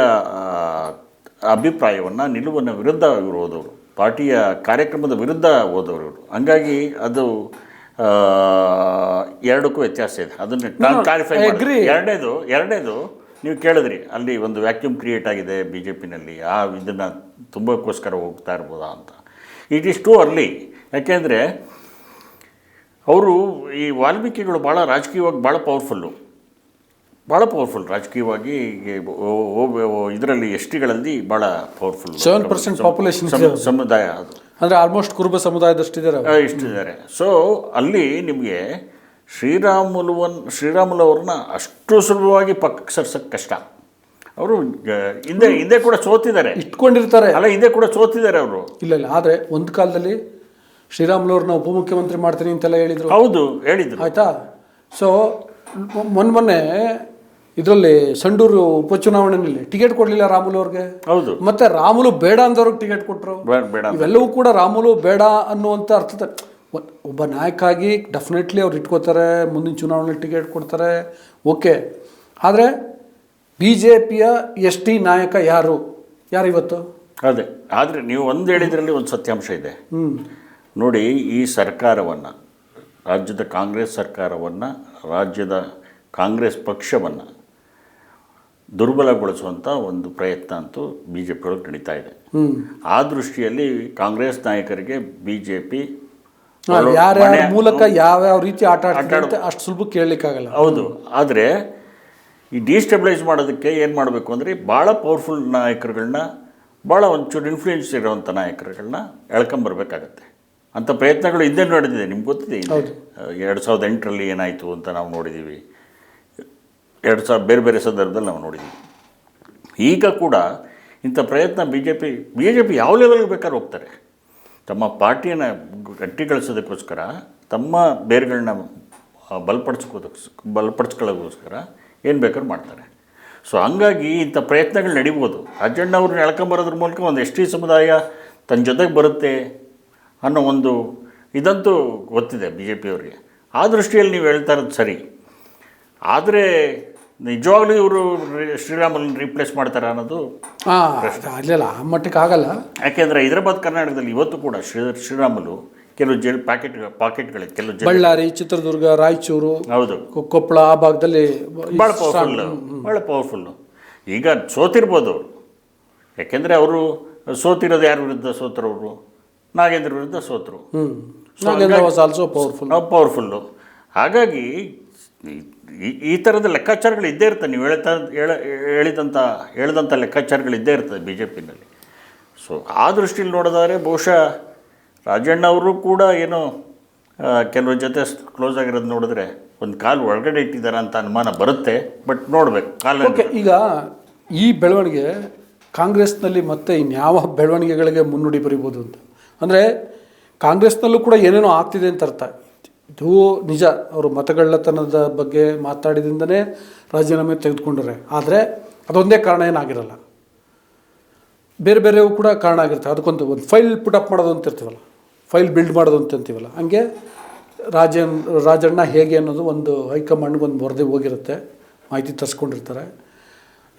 ಅಭಿಪ್ರಾಯವನ್ನು ನಿಲುವನ್ನ ವಿರುದ್ಧ ಇವರು ಹೋದವರು ಪಾರ್ಟಿಯ ಕಾರ್ಯಕ್ರಮದ ವಿರುದ್ಧ ಹೋದವರು ಇವರು. ಹಂಗಾಗಿ ಅದು ಎರಡಕ್ಕೂ ವ್ಯತ್ಯಾಸ ಇದೆ. ಅದನ್ನು ನಾನು ಕ್ಲಾರಿಫೈ. ಎರಡನೇದು ಎರಡನೇದು ನೀವು ಕೇಳಿದ್ರಿ ಅಲ್ಲಿ ಒಂದು ವ್ಯಾಕ್ಯೂಮ್ ಕ್ರಿಯೇಟ್ ಆಗಿದೆ ಬಿ ಜೆ ಪಿನಲ್ಲಿ ಆ ಇದನ್ನು ತುಂಬಕ್ಕೋಸ್ಕರ ಹೋಗ್ತಾ ಇರ್ಬೋದಾ ಅಂತ. ಇಟ್ ಈಸ್ ಟು ಅರ್ಲಿ ಯಾಕೆಂದರೆ ಅವರು ಈ ವಾಲ್ಮೀಕಿಗಳು ಭಾಳ ರಾಜಕೀಯವಾಗಿ ಭಾಳ ಪವರ್ಫುಲ್ಲು ಭಾಳ ಪವರ್ಫುಲ್ ರಾಜಕೀಯವಾಗಿ ಇದರಲ್ಲಿ ಎಸ್ ಟಿಗಳಲ್ಲಿ ಭಾಳ ಪವರ್ಫುಲ್ ಸೆವೆನ್ ಪರ್ಸೆಂಟ್ ಪಾಪ್ಯುಲೇಷನ್ ಸಮುದಾಯ ಅದು. ಅಂದರೆ ಆಲ್ಮೋಸ್ಟ್ ಕುರುಬ ಸಮುದಾಯದಷ್ಟಿದ್ದಾರೆ ಇಷ್ಟಿದ್ದಾರೆ. ಸೊ ಅಲ್ಲಿ ನಿಮಗೆ ಶ್ರೀರಾಮುಲುವನ್ ಶ್ರೀರಾಮುಲವ್ರನ್ನ ಅಷ್ಟು ಸುಲಭವಾಗಿ ಪಕ್ಕಕ್ಕೆ ಸರ್ಸಕ್ಕೆ ಕಷ್ಟ. ಅವರು ಹಿಂದೆ ಹಿಂದೆ ಕೂಡ ಸೋತಿದ್ದಾರೆ. ಇಟ್ಕೊಂಡಿರ್ತಾರೆ. ಅಲ್ಲ ಹಿಂದೆ ಕೂಡ ಸೋತಿದ್ದಾರೆ ಅವರು. ಇಲ್ಲ ಇಲ್ಲ. ಆದರೆ ಒಂದು ಕಾಲದಲ್ಲಿ ಶ್ರೀರಾಮುಲವ್ರನ್ನ ಉಪಮುಖ್ಯಮಂತ್ರಿ ಮಾಡ್ತೀನಿ ಅಂತೆಲ್ಲ ಹೇಳಿದರು. ಹೌದು ಹೇಳಿದ್ರು. ಆಯಿತಾ? ಸೊ ಮೊನ್ನೆ ಮೊನ್ನೆ ಇದರಲ್ಲಿ ಸಂಡೂರು ಉಪಚುನಾವಣೆಯಲ್ಲಿ ಟಿಕೆಟ್ ಕೊಡಲಿಲ್ಲ ರಾಮುಲು ಅವ್ರಿಗೆ ಹೌದು. ಮತ್ತೆ ರಾಮುಲು ಬೇಡ ಅಂದವ್ರಿಗೆ ಟಿಕೆಟ್ ಕೊಟ್ಟರು ಇವೆಲ್ಲವೂ ಕೂಡ ರಾಮುಲು ಬೇಡ ಅನ್ನುವಂಥ ಅರ್ಥದ ಒಬ್ಬ ನಾಯಕಾಗಿ ಡೆಫಿನೆಟ್ಲಿ ಅವ್ರು ಇಟ್ಕೋತಾರೆ ಮುಂದಿನ ಚುನಾವಣೆ ಟಿಕೆಟ್ ಕೊಡ್ತಾರೆ. ಓಕೆ ಆದರೆ ಬಿ ಜೆ ಪಿಯ ಎಸ್ ಟಿ ನಾಯಕ ಯಾರು? ಯಾರು ಇವತ್ತು? ಅದೇ. ಆದರೆ ನೀವು ಒಂದು ಹೇಳಿದ್ರಲ್ಲಿ ಒಂದು ಸತ್ಯಾಂಶ ಇದೆ. ಹ್ಞೂ ನೋಡಿ ಈ ಸರ್ಕಾರವನ್ನು ರಾಜ್ಯದ ಕಾಂಗ್ರೆಸ್ ಸರ್ಕಾರವನ್ನು ರಾಜ್ಯದ ಕಾಂಗ್ರೆಸ್ ಪಕ್ಷವನ್ನು ದುರ್ಬಲಗೊಳಿಸುವಂಥ ಒಂದು ಪ್ರಯತ್ನ ಅಂತೂ ಬಿ ಜೆ ಪಿಯೊಳಗೆ ನಡೀತಾ ಇದೆ. ಆ ದೃಷ್ಟಿಯಲ್ಲಿ ಕಾಂಗ್ರೆಸ್ ನಾಯಕರಿಗೆ ಬಿ ಜೆ ಪಿ ಯಾರ್ಯಾರ ಮೂಲಕ ಯಾವ್ಯಾವ ರೀತಿ ಆಟ ಆಡ್ತಾರೆ ಅಷ್ಟು ಸುಲಭ ಕೇಳಲಿಕ್ಕಾಗಲ್ಲ. ಹೌದು. ಆದರೆ ಈ ಡಿಸ್ಟೆಬಿಲೈಸ್ ಮಾಡೋದಕ್ಕೆ ಏನು ಮಾಡಬೇಕು ಅಂದರೆ ಭಾಳ ಪವರ್ಫುಲ್ ನಾಯಕರುಗಳನ್ನ ಭಾಳ ಒಂಚೂರು ಇನ್ಫ್ಲೂಯೆನ್ಸ್ ಇರೋವಂಥ ನಾಯಕರುಗಳನ್ನ ಎಳ್ಕೊಂಬರ್ಬೇಕಾಗತ್ತೆ ಅಂಥ ಪ್ರಯತ್ನಗಳು ಹಿಂದೆ ನಡೆದಿದೆ. ನಿಮ್ಗೆ ಗೊತ್ತಿದೆ ಎರಡು ಸಾವಿರದ ಎಂಟರಲ್ಲಿ ಏನಾಯಿತು ಅಂತ ನಾವು ನೋಡಿದ್ದೀವಿ ಎರಡು ಸಾವಿರ ಬೇರೆ ಬೇರೆ ಸಂದರ್ಭದಲ್ಲಿ ನಾವು ನೋಡಿದ್ದೀವಿ ಈಗ ಕೂಡ ಇಂಥ ಪ್ರಯತ್ನ B J P B J P ಯಾವ ಲೆವೆಲ್ಗೆ ಬೇಕಾದ್ರೂ ಹೋಗ್ತಾರೆ. ತಮ್ಮ ಪಾರ್ಟಿಯನ್ನು ಗಟ್ಟಿಗೊಳಿಸೋದಕ್ಕೋಸ್ಕರ ತಮ್ಮ ಬೇರುಗಳನ್ನ ಬಲಪಡಿಸ್ಕೋದಕ್ಕೆ ಬಲಪಡಿಸ್ಕೊಳ್ಳೋದಕ್ಕೋಸ್ಕರ ಏನು ಬೇಕಾದ್ರೂ ಮಾಡ್ತಾರೆ. ಸೊ, ಹಂಗಾಗಿ ಇಂಥ ಪ್ರಯತ್ನಗಳು ನಡಿಬೋದು. ಅವ್ರನ್ನ ಎಳ್ಕೊಂಬರೋದ್ರ ಮೂಲಕ ಒಂದು ಎಸ್ ಟಿ ಸಮುದಾಯ ತನ್ನ ಜೊತೆಗೆ ಬರುತ್ತೆ ಅನ್ನೋ ಒಂದು ಇದಂತೂ ಗೊತ್ತಿದೆ ಬಿ ಜೆ ಪಿಯವರಿಗೆ ಆ ದೃಷ್ಟಿಯಲ್ಲಿ ನೀವು ಹೇಳ್ತಾ ಇರೋದು ಸರಿ. ಆದರೆ ನಿಜವಾಗ್ಲೂ ಇವರು ಶ್ರೀರಾಮನ್ ರೀಪ್ಲೇಸ್ ಮಾಡ್ತಾರೆ ಅನ್ನೋದು ಅಲ್ಲ ಆ ಮಟ್ಟಕ್ಕೆ ಆಗಲ್ಲ. ಯಾಕೆಂದ್ರೆ ಹೈದರಾಬಾದ್ ಕರ್ನಾಟಕದಲ್ಲಿ ಇವತ್ತು ಕೂಡ ಶ್ರೀ ಶ್ರೀರಾಮಲು ಕೆಲವು ಜೆಲ್ ಪ್ಯಾಕೆಟ್ ಪಾಕೆಟ್ಗಳಿಗೆ ಕೆಲವು ಜೆಲ್ ಬಳ್ಳಾರಿ ಚಿತ್ರದುರ್ಗ ರಾಯಚೂರು ಹೌದು. ಕೊ- ಕೊಪ್ಪಳ ಆ ಭಾಗದಲ್ಲಿ ಭಾಳ ಪವರ್ಫುಲ್ ಭಾಳ ಪವರ್ಫುಲ್ ಈಗ ಸೋತಿರ್ಬೋದು ಅವರು. ಯಾಕೆಂದರೆ ಅವರು ಸೋತಿರೋದು ಯಾರ ವಿರುದ್ಧ ಸೋತರು ಅವರು? ನಾಗೇಂದ್ರ ವಿರುದ್ಧ ಸೋತರು. ಹ್ಞೂ Nagendra was also powerful powerful ಹಾಗಾಗಿ ಈ- ಈ- ಈ ಥರದ ಲೆಕ್ಕಾಚಾರಗಳು ಇದ್ದೇ ಇರ್ತದೆ ನೀವು ಹೇಳ್ತಾ ಹೇಳ ಹೇಳಿದಂಥ ಹೇಳಿದಂಥ ಲೆಕ್ಕಾಚಾರಗಳು ಇದ್ದೇ ಇರ್ತದೆ ಬಿ ಜೆ ಪಿನಲ್ಲಿ ಸೊ ಆ ದೃಷ್ಟಿಯಲ್ಲಿ ನೋಡಿದರೆ ಬಹುಶಃ ರಾಜಣ್ಣ ಅವರು ಕೂಡ ಏನೋ ಕೆಲವ್ರ ಜೊತೆ ಕ್ಲೋಸ್ ಆಗಿರೋದು ನೋಡಿದ್ರೆ ಒಂದು ಕಾಲು ಒಳಗಡೆ ಇಟ್ಟಿದ್ದಾರೆ ಅಂತ ಅನುಮಾನ ಬರುತ್ತೆ. ಬಟ್ ನೋಡ್ಬೇಕು ಕಾಲ ಈಗ ಈ ಬೆಳವಣಿಗೆ ಕಾಂಗ್ರೆಸ್ನಲ್ಲಿ ಮತ್ತೆ ಇನ್ಯಾವ ಬೆಳವಣಿಗೆಗಳಿಗೆ ಮುನ್ನುಡಿ ಬರಿಬೋದು ಅಂತ. ಅಂದರೆ ಕಾಂಗ್ರೆಸ್ನಲ್ಲೂ ಕೂಡ ಏನೇನೋ ಆಗ್ತಿದೆ ಅಂತ ಅರ್ಥ. ಇದು ನಿಜ, ಅವರು ಮತಗಳ್ಳತನದ ಬಗ್ಗೆ ಮಾತಾಡಿದಿಂದನೇ ರಾಜೀನಾಮೆ ತೆಗೆದುಕೊಂಡರೆ. ಆದರೆ ಅದೊಂದೇ ಕಾರಣ ಏನಾಗಿರಲ್ಲ. ಬೇರೆ ಬೇರೆವು ಕೂಡ ಕಾರಣ ಆಗಿರ್ತವೆ ಅದಕ್ಕೊಂದು ಒಂದು ಫೈಲ್ ಪುಟಪ್ ಮಾಡೋದು ಅಂತ ಇರ್ತೀವಲ್ಲ. ಫೈಲ್ ಬಿಲ್ಡ್ ಮಾಡೋದು ಅಂತ ಅಂತೀವಲ್ಲ. ಹಂಗೆ ರಾಜನ್, ರಾಜಣ್ಣ ಹೇಗೆ ಅನ್ನೋದು ಒಂದು ಹೈಕಮಾಂಡ್ಗೆ ಒಂದು ವರದಿ ಹೋಗಿರುತ್ತೆ. ಮಾಹಿತಿ ತರಿಸ್ಕೊಂಡಿರ್ತಾರೆ.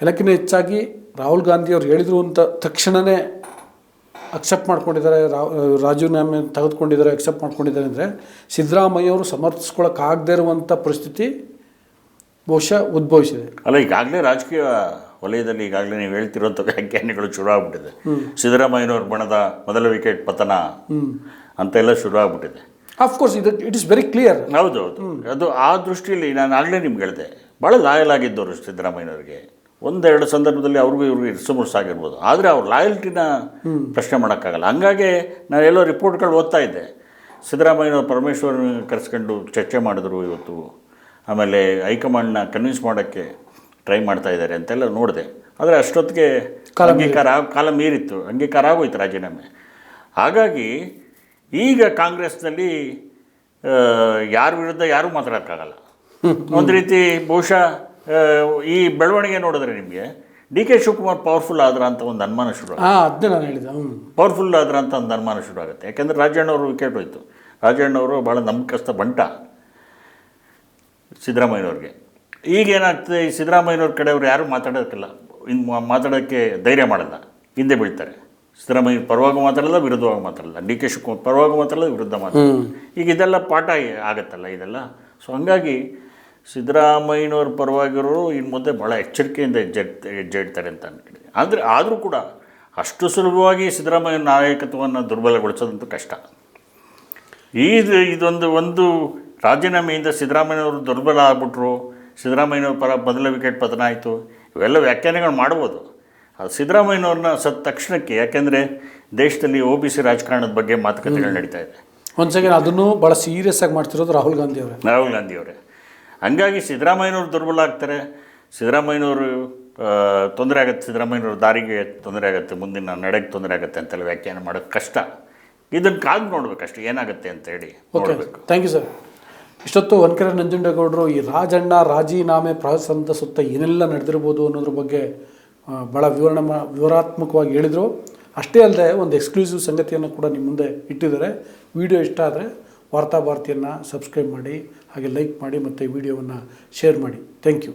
ಎಲ್ಲಕ್ಕಿಂತ ಹೆಚ್ಚಾಗಿ ರಾಹುಲ್ ಗಾಂಧಿ ಅವ್ರು ಹೇಳಿದ್ರು ಅಂತ ತಕ್ಷಣವೇ ಅಕ್ಸೆಪ್ಟ್ ಮಾಡ್ಕೊಂಡಿದ್ದಾರೆ ರಾ- ರಾಜೀನಾಮೆ ತೆಗೆದುಕೊಂಡಿದ್ದಾರೆ ಅಕ್ಸೆಪ್ಟ್ ಮಾಡ್ಕೊಂಡಿದ್ದಾರೆ ಅಂದರೆ ಸಿದ್ದರಾಮಯ್ಯ ಅವರು ಸಮರ್ಥಿಸ್ಕೊಳಕ್ಕಾಗದೇ ಇರುವಂಥ ಪರಿಸ್ಥಿತಿ ಬಹುಶಃ ಉದ್ಭವಿಸಿದೆ. ಅಲ್ಲ ಈಗಾಗಲೇ ರಾಜಕೀಯ ವಲಯದಲ್ಲಿ ಈಗಾಗಲೇ ನೀವು ಹೇಳ್ತಿರೋಂಥ ವ್ಯಾಖ್ಯಾನಗಳು ಶುರು ಆಗ್ಬಿಟ್ಟಿದೆ. ಸಿದ್ದರಾಮಯ್ಯನವ್ರ ಬಣದ ಮೊದಲ ವಿಕೆಟ್ ಪತನ ಅಂತೆಲ್ಲ ಶುರು ಆಗ್ಬಿಟ್ಟಿದೆ. ಆಫ್ಕೋರ್ಸ್ ಇದು ಇಟ್ ಇಸ್ ವೆರಿ ಕ್ಲಿಯರ್ ಹೌದು ಹೌದು. ಅದು ಆ ದೃಷ್ಟಿಯಲ್ಲಿ ನಾನು ಆಗಲೇ ನಿಮ್ಗೆ ಹೇಳಿದೆ ಭಾಳ ಲಾಯಲ್ ಆಗಿದ್ದವರು ಸಿದ್ದರಾಮಯ್ಯನವ್ರಿಗೆ. ಒಂದೆರಡು ಸಂದರ್ಭದಲ್ಲಿ ಅವ್ರಿಗೂ ಇವ್ರಿಗೂ ಇರ್ಸು ಮುರ್ಸಾಗಿರ್ಬೋದು ಆದರೆ ಅವ್ರ ಲಾಯಲ್ಟಿನ ಪ್ರಶ್ನೆ ಮಾಡೋಕ್ಕಾಗಲ್ಲ. ಹಂಗಾಗಿ ನಾನು ಎಲ್ಲೋ ರಿಪೋರ್ಟ್ಗಳು ಓದ್ತಾ ಇದ್ದೆ. ಸಿದ್ದರಾಮಯ್ಯನವರು ಪರಮೇಶ್ವರನ ಕರೆಸ್ಕೊಂಡು ಚರ್ಚೆ ಮಾಡಿದ್ರು ಇವತ್ತು. ಆಮೇಲೆ ಹೈಕಮಾಂಡ್ನ ಕನ್ವಿನ್ಸ್ ಮಾಡೋಕ್ಕೆ ಟ್ರೈ ಮಾಡ್ತಾ ಇದ್ದಾರೆ ಅಂತೆಲ್ಲ ನೋಡಿದೆ. ಆದರೆ ಅಷ್ಟೊತ್ತಿಗೆ ಅಂಗೀಕಾರ ಆಗ ಕಾಲ ಮೀರಿತ್ತು. ಅಂಗೀಕಾರ ಆಗೋಯ್ತು ರಾಜೀನಾಮೆ. ಹಾಗಾಗಿ ಈಗ ಕಾಂಗ್ರೆಸ್ನಲ್ಲಿ ಯಾರ ವಿರುದ್ಧ ಯಾರೂ ಮಾತಾಡೋಕ್ಕಾಗಲ್ಲ. ಒಂದು ರೀತಿ ಬಹುಶಃ ಈ ಬೆಳವಣಿಗೆ ನೋಡಿದ್ರೆ ನಿಮಗೆ ಡಿ ಕೆ ಶಿವಕುಮಾರ್ ಪವರ್ಫುಲ್ ಆದ್ರ ಅಂತ ಒಂದು ಅನುಮಾನ ಶುರು ಅದನ್ನೇ ನಾನು ಹೇಳಿದೆ ಹ್ಞೂ ಪವರ್ಫುಲ್ ಆದ್ರ ಅಂತ ಒಂದು ಅನುಮಾನ ಶುರು ಆಗುತ್ತೆ. ಯಾಕೆಂದರೆ ರಾಜಣ್ಣವರು ವಿಕೆಟ್ ಹೋಯ್ತು. ರಾಜಣ್ಣವರು ಭಾಳ ನಂಬಿಕಸ್ಥ ಬಂಟ ಸಿದ್ದರಾಮಯ್ಯನವ್ರಿಗೆ. ಈಗ ಏನಾಗ್ತದೆ ಈ ಸಿದ್ದರಾಮಯ್ಯನವ್ರ ಕಡೆಯವ್ರು ಯಾರು ಮಾತಾಡೋಕ್ಕಿಲ್ಲ ಇನ್ನು ಮಾತಾಡೋಕ್ಕೆ ಧೈರ್ಯ ಮಾಡಲ್ಲ. ಹಿಂದೆ ಬೀಳ್ತಾರೆ. ಸಿದ್ದರಾಮಯ್ಯ ಪರವಾಗಿ ಮಾತಾಡಲ್ಲ ವಿರುದ್ಧವಾಗಿ ಮಾತಾಡಲ್ಲ. ಡಿ ಕೆ ಶಿವಕುಮಾರ್ ಪರವಾಗಿ ಮಾತಾಡಲ್ಲ ವಿರುದ್ಧ ಮಾತಾಡಲ್ಲ. ಈಗ ಇದೆಲ್ಲ ಪಾಠ ಆಗತ್ತಲ್ಲ ಇದೆಲ್ಲ? ಸೊ ಹಂಗಾಗಿ ಸಿದ್ದರಾಮಯ್ಯನವ್ರ ಪರವಾಗಿರೋರು ಇನ್ನು ಮುಂದೆ ಭಾಳ ಎಚ್ಚರಿಕೆಯಿಂದ ಹೆಜ್ಜೆ ಹೆಜ್ಜೆ ಇಡ್ತಾರೆ ಅಂತ ಅನ್ಕೊಂಡಿದ್ದೀನಿ ಆದರೆ ಆದರೂ ಕೂಡ ಅಷ್ಟು ಸುಲಭವಾಗಿ ಸಿದ್ದರಾಮಯ್ಯ ನಾಯಕತ್ವವನ್ನು ದುರ್ಬಲಗೊಳಿಸೋದಂತೂ ಕಷ್ಟ. ಈ ಇದೊಂದು ಒಂದು ರಾಜೀನಾಮೆಯಿಂದ ಸಿದ್ದರಾಮಯ್ಯನವರು ದುರ್ಬಲ ಆಗ್ಬಿಟ್ರು ಸಿದ್ದರಾಮಯ್ಯನವ್ರ ಪರ ಮೊದಲ ವಿಕೆಟ್ ಪತನ ಆಯಿತು ಇವೆಲ್ಲ ವ್ಯಾಖ್ಯಾನಗಳು ಮಾಡ್ಬೋದು. ಅದು ಸಿದ್ದರಾಮಯ್ಯನವ್ರನ್ನ ಸತ್ತ ತಕ್ಷಣಕ್ಕೆ ಯಾಕೆಂದರೆ ದೇಶದಲ್ಲಿ ಒ ಬಿ ಸಿ ರಾಜಕಾರಣದ ಬಗ್ಗೆ ಮಾತುಕತೆಗಳು ನಡೀತಾ ಇದೆ. ಒಂದು ಅದನ್ನು ಭಾಳ ಸೀರಿಯಸ್ ಆಗಿ ಮಾಡ್ತಿರೋದು ರಾಹುಲ್ ಗಾಂಧಿ ಅವರೇ. ರಾಹುಲ್ ಗಾಂಧಿಯವರೇ ಹಂಗಾಗಿ ಸಿದ್ದರಾಮಯ್ಯನವರು ದುರ್ಬಲ ಆಗ್ತಾರೆ. ಸಿದ್ದರಾಮಯ್ಯನವರು ತೊಂದರೆ ಆಗುತ್ತೆ ಸಿದ್ದರಾಮಯ್ಯನವ್ರ ದಾರಿಗೆ ತೊಂದರೆ ಆಗುತ್ತೆ ಮುಂದಿನ ನಡೆಗೆ ತೊಂದರೆ ಆಗುತ್ತೆ ಅಂತೆಲ್ಲ ವ್ಯಾಖ್ಯಾನ ಮಾಡೋದು ಕಷ್ಟ. ಇದನ್ನು ಕಾದು ನೋಡಬೇಕಷ್ಟು ಏನಾಗುತ್ತೆ ಅಂತ ಹೇಳಿ ಓಕೆ ನೋಡಬೇಕು. ಥ್ಯಾಂಕ್ ಯು ಸರ್ ಇಷ್ಟೊತ್ತು ಒನ್ಕೆರೆ ನಂಜುಂಡೇಗೌಡರು ಈ ರಾಜಣ್ಣ ರಾಜೀನಾಮೆ ಪ್ರಹಸನದ ಸುತ್ತ ಏನೆಲ್ಲ ನಡೆದಿರ್ಬೋದು ಅನ್ನೋದ್ರ ಬಗ್ಗೆ ಭಾಳ ವಿವರಣ ವಿವರಾತ್ಮಕವಾಗಿ ಹೇಳಿದರು. ಅಷ್ಟೇ ಅಲ್ಲದೆ ಒಂದು ಎಕ್ಸ್ಕ್ಲೂಸಿವ್ ಸಂಗತಿಯನ್ನು ಕೂಡ ನಿಮ್ಮ ಮುಂದೆ ಇಟ್ಟಿದ್ದಾರೆ. ವಿಡಿಯೋ ಇಷ್ಟ ಆದರೆ ವಾರ್ತಾಭಾರತಿಯನ್ನು ಸಬ್ಸ್ಕ್ರೈಬ್ ಮಾಡಿ ಹಾಗೆ ಲೈಕ್ ಮಾಡಿ ಮತ್ತು ವಿಡಿಯೋವನ್ನು ಶೇರ್ ಮಾಡಿ. Thank you